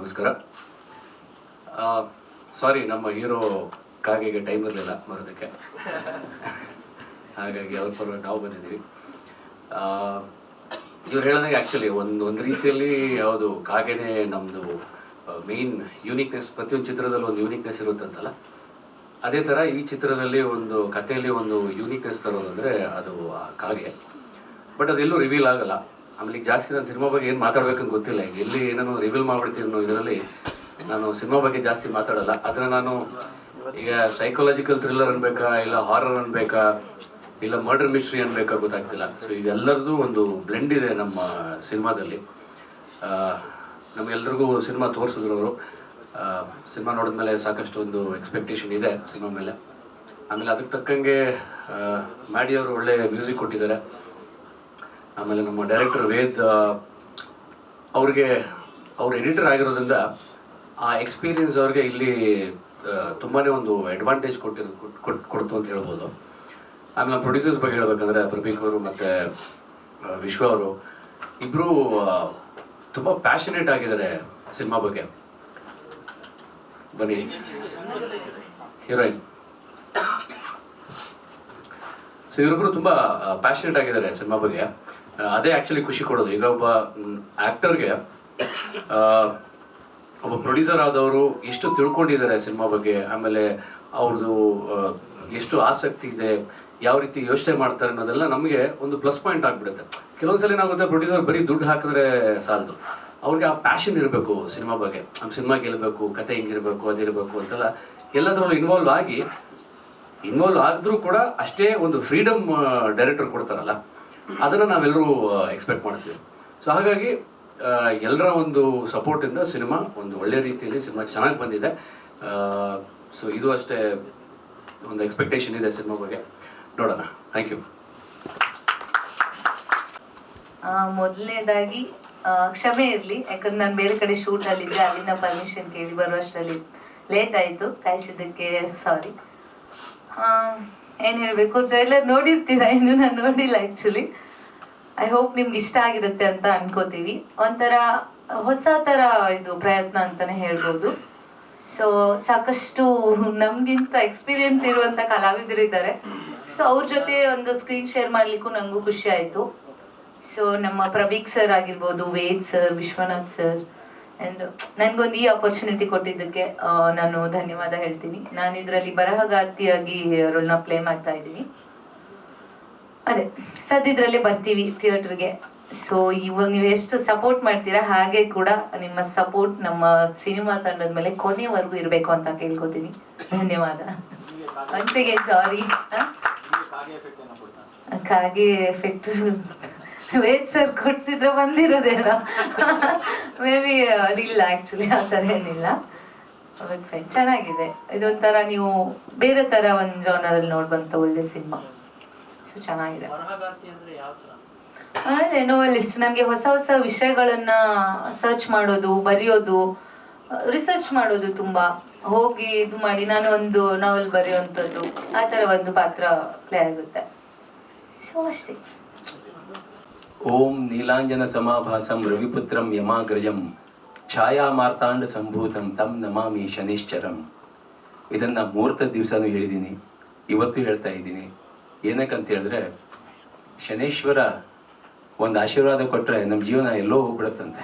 ನಮಸ್ಕಾರ. ಸಾರಿ ನಮ್ಮ hero ಕಾಗೆಗೆ time ಇರಲಿಲ್ಲ ಬರೋದಕ್ಕೆ. ಹಾಗಾಗಿ ಅವ್ರ ಪರವಾಗಿ ನಾವು ಬಂದಿದ್ದೀವಿ. ಇವ್ರು ಹೇಳಿದಂಗೆ ಆ್ಯಕ್ಚುಲಿ ಒಂದು ಒಂದು ರೀತಿಯಲ್ಲಿ ಯಾವುದು ಕಾಗೆನೇ ನಮ್ಮದು ಮೇನ್ ಯೂನಿಕ್ನೆಸ್ ಪ್ರತಿಯೊಂದು ಚಿತ್ರದಲ್ಲಿ ಒಂದು ಯೂನಿಕ್ನೆಸ್ ಇರುತ್ತಂತಲ್ಲ. ಅದೇ ಥರ ಈ ಚಿತ್ರದಲ್ಲಿ ಒಂದು, ಕಥೆಯಲ್ಲಿ ಒಂದು ಯೂನಿಕ್ನೆಸ್ ತರೋದಂದರೆ ಅದು ಆ ಕಾಗೆ. ಬಟ್ ಅದೆಲ್ಲೂ ರಿವೀಲ್ ಆಗಲ್ಲ. ಆಮೇಲೆ ಈಗ ಜಾಸ್ತಿ ನಾನು ಸಿನಿಮಾ ಬಗ್ಗೆ ಏನು ಮಾತಾಡ್ಬೇಕಂತ ಗೊತ್ತಿಲ್ಲ. ಈಗ ಎಲ್ಲಿ ಏನೋ ರಿವೀಲ್ ಮಾಡ್ಬಿಡ್ತೀನಿ ಅನ್ನೋ ಇದರಲ್ಲಿ ನಾನು ಸಿನಿಮಾ ಬಗ್ಗೆ ಜಾಸ್ತಿ ಮಾತಾಡಲ್ಲ. ಆದರೆ ನಾನು ಈಗ ಸೈಕಾಲಜಿಕಲ್ ಥ್ರಿಲ್ಲರ್ ಅನ್ಬೇಕಾ, ಇಲ್ಲ ಹಾರರ್ ಅನ್ಬೇಕಾ, ಇಲ್ಲ ಮರ್ಡರ್ ಮಿಸ್ಟ್ರಿ ಅನ್ಬೇಕಾ ಗೊತ್ತಾಗ್ತಿಲ್ಲ. ಸೊ ಇದೆಲ್ಲರದು ಒಂದು ಬ್ಲೆಂಡ್ ಇದೆ ನಮ್ಮ ಸಿನಿಮಾದಲ್ಲಿ. ನಮಗೆಲ್ರಿಗೂ ಸಿನಿಮಾ ತೋರಿಸಿದ್ರು ಅವರು. ಸಿನಿಮಾ ನೋಡಿದ್ಮೇಲೆ ಸಾಕಷ್ಟು ಒಂದು ಎಕ್ಸ್ಪೆಕ್ಟೇಷನ್ ಇದೆ ಸಿನಿಮಾ ಮೇಲೆ. ಆಮೇಲೆ ಅದಕ್ಕೆ ತಕ್ಕಂಗೆ ಅವರು ಒಳ್ಳೆ ಮ್ಯೂಸಿಕ್ ಕೊಟ್ಟಿದ್ದಾರೆ. ಆಮೇಲೆ ನಮ್ಮ ಡೈರೆಕ್ಟರ್ ವೇದ್ ಅವ್ರಿಗೆ, ಅವ್ರು ಎಡಿಟರ್ ಆಗಿರೋದ್ರಿಂದ ಆ ಎಕ್ಸ್ಪೀರಿಯನ್ಸ್ ಅವ್ರಿಗೆ ಇಲ್ಲಿ ತುಂಬಾ ಒಂದು ಅಡ್ವಾಂಟೇಜ್ ಕೊಟ್ಟಿರೋ ಕೊಟ್ಟು ಕೊಟ್- ಕೊಡ್ತು ಅಂತ ಹೇಳ್ಬೋದು. ಆಮೇಲೆ ಪ್ರೊಡ್ಯೂಸರ್ಸ್ ಬಗ್ಗೆ ಹೇಳ್ಬೇಕಂದ್ರೆ ಪ್ರಬೀಕ್ ಅವರು ಮತ್ತು ವಿಶ್ವ ಅವರು ಇಬ್ಬರು ತುಂಬ ಪ್ಯಾಷನೇಟ್ ಆಗಿದ್ದಾರೆ ಸಿನಿಮಾ ಬಗ್ಗೆ. ಬನ್ನಿ. ಹೀರೋಯಿನ್. ಸೊ ಇವರಿಬ್ರು ತುಂಬ ಪ್ಯಾಷನೇಟ್ ಆಗಿದ್ದಾರೆ ಸಿನಿಮಾ ಬಗ್ಗೆ. ಅದೇ ಆ್ಯಕ್ಚುಲಿ ಖುಷಿ ಕೊಡೋದು. ಈಗ ಒಬ್ಬ ಆ್ಯಕ್ಟರ್ಗೆ ಒಬ್ಬ ಪ್ರೊಡ್ಯೂಸರ್ ಆದವರು ಎಷ್ಟು ತಿಳ್ಕೊಂಡಿದ್ದಾರೆ ಸಿನಿಮಾ ಬಗ್ಗೆ, ಆಮೇಲೆ ಅವ್ರದ್ದು ಎಷ್ಟು ಆಸಕ್ತಿ ಇದೆ, ಯಾವ ರೀತಿ ಯೋಚನೆ ಮಾಡ್ತಾರೆ ಅನ್ನೋದೆಲ್ಲ ನಮಗೆ ಒಂದು ಪ್ಲಸ್ ಪಾಯಿಂಟ್ ಆಗ್ಬಿಡುತ್ತೆ. ಕೆಲವೊಂದ್ಸಲ ಏನಾಗುತ್ತೆ ಪ್ರೊಡ್ಯೂಸರ್ ಬರೀ ದುಡ್ಡು ಹಾಕಿದ್ರೆ ಸಾಲದು. ಅವ್ರಿಗೆ ಆ ಪ್ಯಾಷನ್ ಇರಬೇಕು ಸಿನಿಮಾ ಬಗ್ಗೆ. ನಮ್ಮ ಸಿನಿಮಾ ಗೆಲ್ಲಬೇಕು ಕತೆ ಹಿಂಗಿರ್ಬೇಕು, ಅದಿರಬೇಕು ಅಂತೆಲ್ಲ ಎಲ್ಲದರಲ್ಲೂ ಇನ್ವಾಲ್ವ್ ಆಗಿ ಇನ್ವಾಲ್ವ್ ಆದರೂ ಕೂಡ ಅಷ್ಟೇ ಒಂದು ಫ್ರೀಡಮ್ ಡೈರೆಕ್ಟರ್ ಕೊಡ್ತಾರಲ್ಲ. ಅದನ್ನು ನಾವೆಲ್ಲರೂ ಎಕ್ಸ್ಪೆಕ್ಟ್ ಮಾಡ್ತೀವಿ. ಸೊ ಹಾಗಾಗಿ ಎಲ್ಲರ ಒಂದು ಸಪೋರ್ಟಿಂದ ಸಿನಿಮಾ ಒಂದು ಒಳ್ಳೆ ರೀತಿಯಲ್ಲಿ ಸಿನಿಮಾ ಚೆನ್ನಾಗಿ ಬಂದಿದೆ. ಸೊ ಇದು ಅಷ್ಟೇ ಒಂದು ಎಕ್ಸ್ಪೆಕ್ಟೇಷನ್ ಇದೆ ಸಿನಿಮಾ ಬಗ್ಗೆ. ನೋಡೋಣ. ಥ್ಯಾಂಕ್ ಯು ಮೊದಲನೇದಾಗಿ ಕ್ಷಮೆ ಇರಲಿ. ಯಾಕಂದ್ರೆ ನಾನು ಬೇರೆ ಕಡೆ ಶೂಟ್ ಅಲ್ಲಿದ್ದೆ ಅಲ್ಲಿನ ಪರ್ಮಿಷನ್ ಕೇಳಿ ಬರುವಷ್ಟರಲ್ಲಿ ಲೇಟ್ ಆಯಿತು. ಕಾಯಿಸಿದ್ದಕ್ಕೆ ಸಾರಿ ಏನು ಹೇಳಬೇಕು? ಟ್ರೈಲರ್ ನೋಡಿರ್ತೀರಾ? ಏನು ನಾನು ನೋಡಿಲ್ಲ ಆ್ಯಕ್ಚುಲಿ ಐ ಹೋಪ್ ನಿಮ್ಗೆ ಇಷ್ಟ ಆಗಿರುತ್ತೆ ಅಂತ ಅನ್ಕೋತೀವಿ. ಒಂಥರ ಹೊಸ ಥರ ಇದು ಪ್ರಯತ್ನ ಅಂತಲೇ ಹೇಳ್ಬೋದು. ಸೊ ಸಾಕಷ್ಟು ನಮ್ಗಿಂತ ಎಕ್ಸ್ಪೀರಿಯನ್ಸ್ ಇರುವಂತ ಕಲಾವಿದರಿದ್ದಾರೆ ಸೊ ಅವ್ರ ಜೊತೆ ಒಂದು ಸ್ಕ್ರೀನ್ ಶೇರ್ ಮಾಡ್ಲಿಕ್ಕೂ ನಂಗೂ ಖುಷಿ ಆಯ್ತು. ಸೊ ನಮ್ಮ ಪ್ರವೀಕ್ ಸರ್ ಆಗಿರ್ಬೋದು, Ved sir Vishwanath sir and ನನಗೊಂದು ಈ ಅಪರ್ಚುನಿಟಿ ಕೊಟ್ಟಿದ್ದಕ್ಕೆ ನಾನು ಧನ್ಯವಾದ ಹೇಳ್ತೀನಿ. ನಾನು ಇದರಲ್ಲಿ ಬರಹಗಾರ್ತಿಯಾಗಿ ರೋಲ್ನ ಪ್ಲೇ ಮಾಡ್ತಾ ಇದ್ದೀನಿ. ಅದೇ ಸದ್ಯದ್ರಲ್ಲೇ ಬರ್ತೀವಿ ಥಿಯೇಟರ್ಗೆ ಸೊ ಇವಾಗ ನೀವು ಎಷ್ಟು ಸಪೋರ್ಟ್ ಮಾಡ್ತೀರಾ, ಹಾಗೆ ಕೂಡ ನಿಮ್ಮ ಸಪೋರ್ಟ್ ನಮ್ಮ ಸಿನಿಮಾ ತಂಡದ ಮೇಲೆ ಕೊನೆಯವರೆಗೂ ಇರಬೇಕು ಅಂತ ಕೇಳ್ಕೊತೀನಿ. ಧನ್ಯವಾದ. ಒನ್ಸಿಗೆ ಸಾರಿ ಕಾಗೆ ಎಫೆಕ್ಟ್ ವೇದ್ ಸರ್ ಕೊಡ್ಸಿದ್ರೆ ಬಂದಿರೋದೇನೋ. ಮೇ ಬಿ ಅದಿಲ್ಲ ಆ್ಯಕ್ಚುಲಿ ಆ ಥರ ಏನಿಲ್ಲ. ಚೆನ್ನಾಗಿದೆ. ಇದೊಂಥರ ನೀವು ಬೇರೆ ಥರ ಒಂದು ಜಾನರಲ್ಲಿ ನೋಡುವಂಥ ಒಳ್ಳೆ ಸಿನಿಮಾ ಸೊ ಚೆನ್ನಾಗಿದೆ. ಅದೇ ನೋವೆಲಿಸ್ಟ್ ನನಗೆ ಹೊಸ ಹೊಸ ವಿಷಯಗಳನ್ನ ಸರ್ಚ್ ಮಾಡೋದು ಬರೆಯೋದು ರಿಸರ್ಚ್ ಮಾಡೋದು ತುಂಬಾ. ಹೋಗಿ ಇದು ಮಾಡಿ ನಾನು ಒಂದು ನಾವೆಲ್ ಬರೆಯುವಂಥದ್ದು ಆ ಥರ ಒಂದು ಪಾತ್ರ ಪ್ಲೇ ಆಗುತ್ತೆ. ಸೊ ಅಷ್ಟೇ. ಓಂ ನೀಲಾಂಜನ ಸಮಾಭಾಸಂ ರವಿಪುತ್ರಂ ಯಮಾಗ್ರಜಂ ಛಾಯಾ ಮಾರ್ತಾಂಡ ಸಂಭೂತಂ ತಂ ನಮಾಮಿ ಶನಿಶ್ಚರಂ. ಇದನ್ನು ಮೂರ್ತ ದಿವಸನೂ ಹೇಳಿದ್ದೀನಿ ಇವತ್ತು ಹೇಳ್ತಾ ಇದ್ದೀನಿ. ಏನಕ್ಕಂತ ಹೇಳಿದ್ರೆ, ಶನೇಶ್ವರ ಒಂದು ಆಶೀರ್ವಾದ ಕೊಟ್ಟರೆ ನಮ್ಮ ಜೀವನ ಎಲ್ಲೋ ಹೋಗ್ಬಿಡುತ್ತಂತೆ.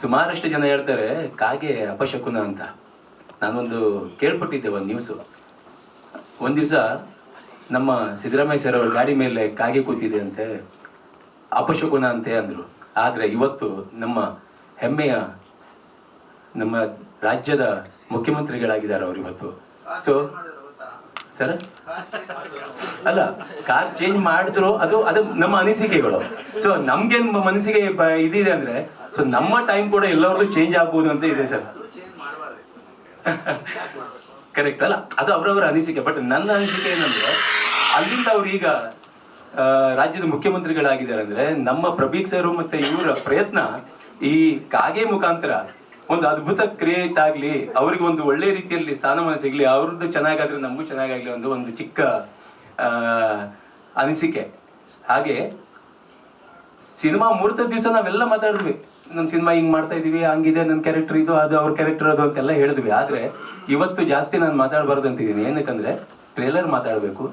ಸುಮಾರಷ್ಟು ಜನ ಹೇಳ್ತಾರೆ, ಕಾಗೆ ಅಪಶಕುನ ಅಂತ. ನಾನೊಂದು ಕೇಳ್ಪಟ್ಟಿದ್ದೆ ಒಂದು ನ್ಯೂಸು ಒಂದು ದಿವಸ ನಮ್ಮ ಸಿದ್ದರಾಮಯ್ಯ ಸರ್ ಅವ್ರ ಗಾಡಿ ಮೇಲೆ ಕಾಗೆ ಕೂತಿದೆ ಅಂತೆ, ಅಪಶಕುನ ಅಂತೆ ಅಂದರು. ಆದರೆ ಇವತ್ತು ನಮ್ಮ ಹೆಮ್ಮೆಯ ನಮ್ಮ ರಾಜ್ಯದ ಮುಖ್ಯಮಂತ್ರಿಗಳಾಗಿದ್ದಾರೆ ಅವರು ಇವತ್ತು. So sir? ಅಲ್ಲ ಕಾರ್ ಚೇಂಜ್ ಮಾಡಿದ್ರು ಅದು ಅದು ನಮ್ಮ ಅನಿಸಿಕೆಗಳು. ಸೊ ನಮ್ಗೆ ಮನಸ್ಸಿಗೆ ಇದಿದೆ ಅಂದ್ರೆ ಸೊ ನಮ್ಮ ಟೈಮ್ ಕೂಡ ಎಲ್ಲರದ್ದು ಚೇಂಜ್ ಆಗ್ಬೋದು ಅಂತ ಇದೆ ಸರ್. ಕರೆಕ್ಟ್ ಅಲ್ಲ ಅದು ಅವರವರ ಅನಿಸಿಕೆ. ಬಟ್ ನನ್ನ ಅನಿಸಿಕೆ ಏನಂದ್ರೆ ಅಲ್ಲಿಂದ ಅವ್ರು ಈಗ ಆ, ರಾಜ್ಯದ ಮುಖ್ಯಮಂತ್ರಿಗಳಾಗಿದ್ದಾರೆ ಅಂದ್ರೆ ನಮ್ಮ ಪ್ರಬೀಕ್ ಸರ್ ಮತ್ತೆ ಇವರ ಪ್ರಯತ್ನ ಈ ಕಾಗೆ ಮುಖಾಂತರ ಒಂದು ಅದ್ಭುತ ಕ್ರಿಯೇಟ್ ಆಗ್ಲಿ ಅವ್ರಿಗೆ ಒಂದು ಒಳ್ಳೆ ರೀತಿಯಲ್ಲಿ ಸ್ಥಾನಮಾನ ಸಿಗ್ಲಿ, ಅವ್ರದ್ದು ಚೆನ್ನಾಗಾದ್ರೆ ನಮಗೂ ಚೆನ್ನಾಗಾಗ್ಲಿ ಒಂದು ಒಂದು ಚಿಕ್ಕ ಅನಿಸಿಕೆ. ಹಾಗೆ, ಸಿನಿಮಾ ಮುಹೂರ್ತ ದಿವಸ ನಾವೆಲ್ಲ ಮಾತಾಡಿದ್ವಿ. ನಮ್ಮ ಸಿನಿಮಾ ಹಿಂಗ್ ಮಾಡ್ತಾ ಇದೀವಿ, ಹಂಗಿದೆ ನನ್ನ ಕ್ಯಾರೆಕ್ಟರ್ ಇದು, ಅದು ಅವ್ರ ಕ್ಯಾರೆಕ್ಟರ್ ಅದು ಅಂತೆಲ್ಲ ಹೇಳಿದ್ವಿ. ಆದ್ರೆ, ಇವತ್ತು ಜಾಸ್ತಿ ನಾನು ಮಾತಾಡಬಾರ್ದು ಅಂತಿದ್ದೀನಿ ಏನಕ್ಕಂದ್ರೆ ಟ್ರೇಲರ್ ಮಾತಾಡಬೇಕು.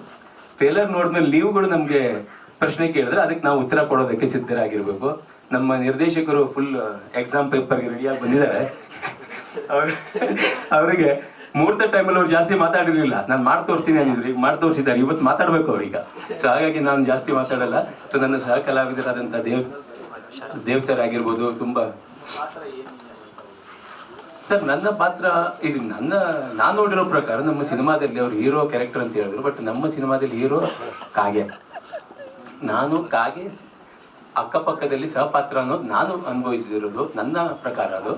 ಟ್ರೇಲರ್ ನೋಡಿದ್ಮೇಲೆ ನೀವುಗಳು ನಮಗೆ ಪ್ರಶ್ನೆ ಕೇಳಿದ್ರೆ ಅದಕ್ಕೆ ನಾವು ಉತ್ತರ ಕೊಡೋದಕ್ಕೆ ಸಿದ್ಧರಾಗಿರ್ಬೇಕು. ನಮ್ಮ ನಿರ್ದೇಶಕರು ಫುಲ್ ಎಕ್ಸಾಮ್ ಪೇಪರ್ಗೆ ರೆಡಿಯಾಗಿ ಬಂದಿದ್ದಾರೆ. ಅವರಿಗೆ ಮುಹೂರ್ತ ಟೈಮಲ್ಲಿ ಅವ್ರು ಜಾಸ್ತಿ ಮಾತಾಡಿರಲಿಲ್ಲ. ನಾನು ಮಾಡಿ ತೋರಿಸ್ತೀನಿ ಅಂದಿದ್ರು. ಈಗ ಮಾಡಿ ತೋರಿಸಿದ್ದಾರೆ. ಇವತ್ತು ಮಾತಾಡ್ಬೇಕು ಅವ್ರೀಗ. ಸೊ ಹಾಗಾಗಿ ನಾನು ಜಾಸ್ತಿ ಮಾತಾಡಲ್ಲ. ಸೊ ನನ್ನ ಸಹ ಕಲಾವಿದರಾದಂಥ ದೇವ್ ದೇವ್ ಸರ್ ಆಗಿರ್ಬೋದು, ತುಂಬಾ ಸರ್ ನನ್ನ ಪಾತ್ರ, ಇದು ನನ್ನ, ನಾನು ನೋಡಿರೋ ಪ್ರಕಾರ ನಮ್ಮ ಸಿನಿಮಾದಲ್ಲಿ ಅವ್ರು ಹೀರೋ ಕ್ಯಾರೆಕ್ಟರ್ ಅಂತ ಹೇಳಿದ್ರು. ಬಟ್ ನಮ್ಮ ಸಿನಿಮಾದಲ್ಲಿ ಹೀರೋ ಕಾಗೆ. ನಾನು ಕಾಗೆ ಅಕ್ಕಪಕ್ಕದಲ್ಲಿ ಸಹಪಾತ್ರ ಅನ್ನೋದು ನಾನು ಅನುಭವಿಸಿರೋದು ನನ್ನ ಪ್ರಕಾರ ಅದು.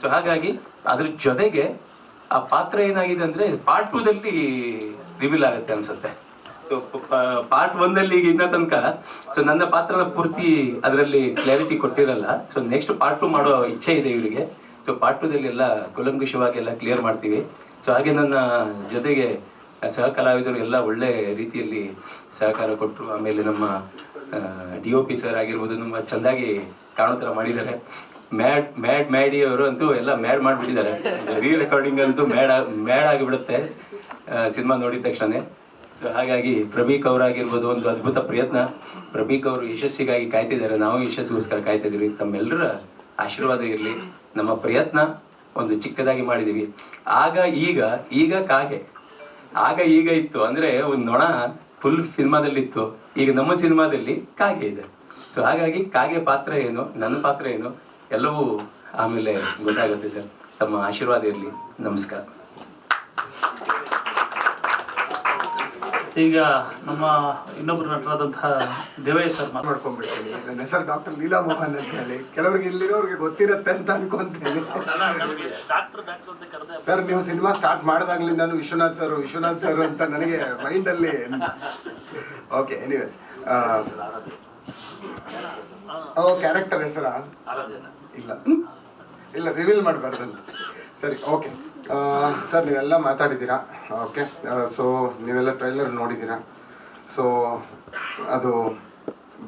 ಸೊ ಹಾಗಾಗಿ ಅದ್ರ ಜೊತೆಗೆ ಆ ಪಾತ್ರ ಏನಾಗಿದೆ ಅಂದ್ರೆ ಪಾರ್ಟ್ ಟೂದಲ್ಲಿ ರಿವೀಲ್ ಆಗುತ್ತೆ ಅನ್ಸುತ್ತೆ. ಸೊ ಪಾರ್ಟ್ ಒಂದಲ್ಲಿ ಈಗ ಇನ್ನ ತನಕ ಸೊ ನನ್ನ ಪಾತ್ರನ ಪೂರ್ತಿ ಅದರಲ್ಲಿ ಕ್ಲಾರಿಟಿ ಕೊಟ್ಟಿರಲ್ಲ. ಸೊ ನೆಕ್ಸ್ಟ್ ಪಾರ್ಟ್ ಟು ಮಾಡೋ ಇಚ್ಛೆ ಇದೆ ಇವರಿಗೆ. ಸೊ ಪಾರ್ಟ್ ಟೂದಲ್ಲಿ ಎಲ್ಲ ಕುಲಂಕುಷವಾಗಿ ಎಲ್ಲ ಕ್ಲಿಯರ್ ಮಾಡ್ತೀವಿ. ಸೊ ಹಾಗೆ ನನ್ನ ಜೊತೆಗೆ ಸಹ ಕಲಾವಿದರು ಎಲ್ಲ ಒಳ್ಳೆ ರೀತಿಯಲ್ಲಿ ಸಹಕಾರ ಕೊಟ್ಟರು ಆಮೇಲೆ ನಮ್ಮ ಡಿ ಒ ಪಿ ಸರ್ ಆಗಿರ್ಬೋದು ನಮ್ಮ ಚೆಂದಾಗಿ ಕಾಣೋ ಥರ ಮಾಡಿದ್ದಾರೆ. ಮ್ಯಾಡ್ ಮ್ಯಾಡ್, ಮ್ಯಾಡಿ ಅವರು ಅಂತೂ ಎಲ್ಲ ಮ್ಯಾಡ್ ಮಾಡಿಬಿಟ್ಟಿದ್ದಾರೆ. ರೀ ರೆಕಾರ್ಡಿಂಗ್ ಅಂತೂ ಮ್ಯಾಡ್ ಮ್ಯಾಡ್ ಆಗಿಬಿಡುತ್ತೆ ಸಿನಿಮಾ ನೋಡಿದ ತಕ್ಷಣ ಸೊ ಹಾಗಾಗಿ ಪ್ರಬೀಕ್ ಅವರಾಗಿರ್ಬೋದು ಒಂದು ಅದ್ಭುತ ಪ್ರಯತ್ನ. ಪ್ರಭೀಕ್ ಅವರು ಯಶಸ್ಸಿಗಾಗಿ ಕಾಯ್ತಿದ್ದಾರೆ. ನಾವು ಯಶಸ್ಸಿಗೋಸ್ಕರ ಕಾಯ್ತಿದ್ದೀವಿ. ತಮ್ಮೆಲ್ಲರ ಆಶೀರ್ವಾದ ಇರಲಿ. ನಮ್ಮ ಪ್ರಯತ್ನ ಒಂದು ಚಿಕ್ಕದಾಗಿ ಮಾಡಿದೀವಿ ಆಗ ಈಗ ಈಗ ಕಾಗೆ. ಆಗ ಈಗ ಇತ್ತು. ಅಂದ್ರೆ, ಒಂದು ನೊಣ ಫುಲ್ ಸಿನಿಮಾದಲ್ಲಿ ಇತ್ತು ಈಗ ನಮ್ಮ ಸಿನಿಮಾದಲ್ಲಿ ಕಾಗೆ ಇದೆ. ಸೊ ಹಾಗಾಗಿ ಕಾಗೆ ಪಾತ್ರ ಏನು, ನನ್ನ ಪಾತ್ರ ಏನು, ಎಲ್ಲವೂ ಆಮೇಲೆ ಗೊತ್ತಾಗುತ್ತೆ ಸರ್. ತಮ್ಮ ಆಶೀರ್ವಾದ ಇರಲಿ. ನಮಸ್ಕಾರ. ಈಗ ನಮ್ಮ ಇನ್ನೊಬ್ಬರು ನಟರಾದಂತಹ ದೇವಯ್ಯ ಸರ್ ಮಾತು ಮಾಡ್ಕೊಂಡ್ಬಿಡ್ತೀನಿ ನನ್ನ ಹೆಸರು ಡಾಕ್ಟರ್ ಲೀಲಾ ಮೋಹನ್ ಅಂತ ಹೇಳಿ. ಕೆಲವರಿಗೆ ಇಲ್ಲಿರೋರಿಗೆ ಗೊತ್ತಿರುತ್ತೆ ಅಂತ ಅನ್ಕೊಂತೀನಿ ಡಾಕ್ಟರ್ ಡಾಕ್ಟರ್ ಅಂತ ಕರೆದೆ ಸರ್ ನೀವು ಸಿನಿಮಾ ಸ್ಟಾರ್ಟ್ ಮಾಡಿದಾಗ್ಲಿಂದ ವಿಶ್ವನಾಥ್ ಸರ್ ವಿಶ್ವನಾಥ್ ಸರ್ ಅಂತ ನನಗೆ ಮೈಂಡ್ ಅಲ್ಲಿ ಓಕೆ ಎನಿವೇಸ್ ಓ ಕ್ಯಾರೆಕ್ಟರ್ ಹೆಸರಾ? ಇಲ್ಲ. ಇಲ್ಲ ರಿವೀಲ್ ಮಾಡಬಾರ್ದಂತ ಸರಿ ಓಕೆ ಸರ್, ನೀವೆಲ್ಲ ಮಾತಾಡಿದ್ದೀರಾ? ಓಕೆ. ಸೊ ನೀವೆಲ್ಲ ಟ್ರೈಲರ್ ನೋಡಿದ್ದೀರಾ? ಸೊ ಅದು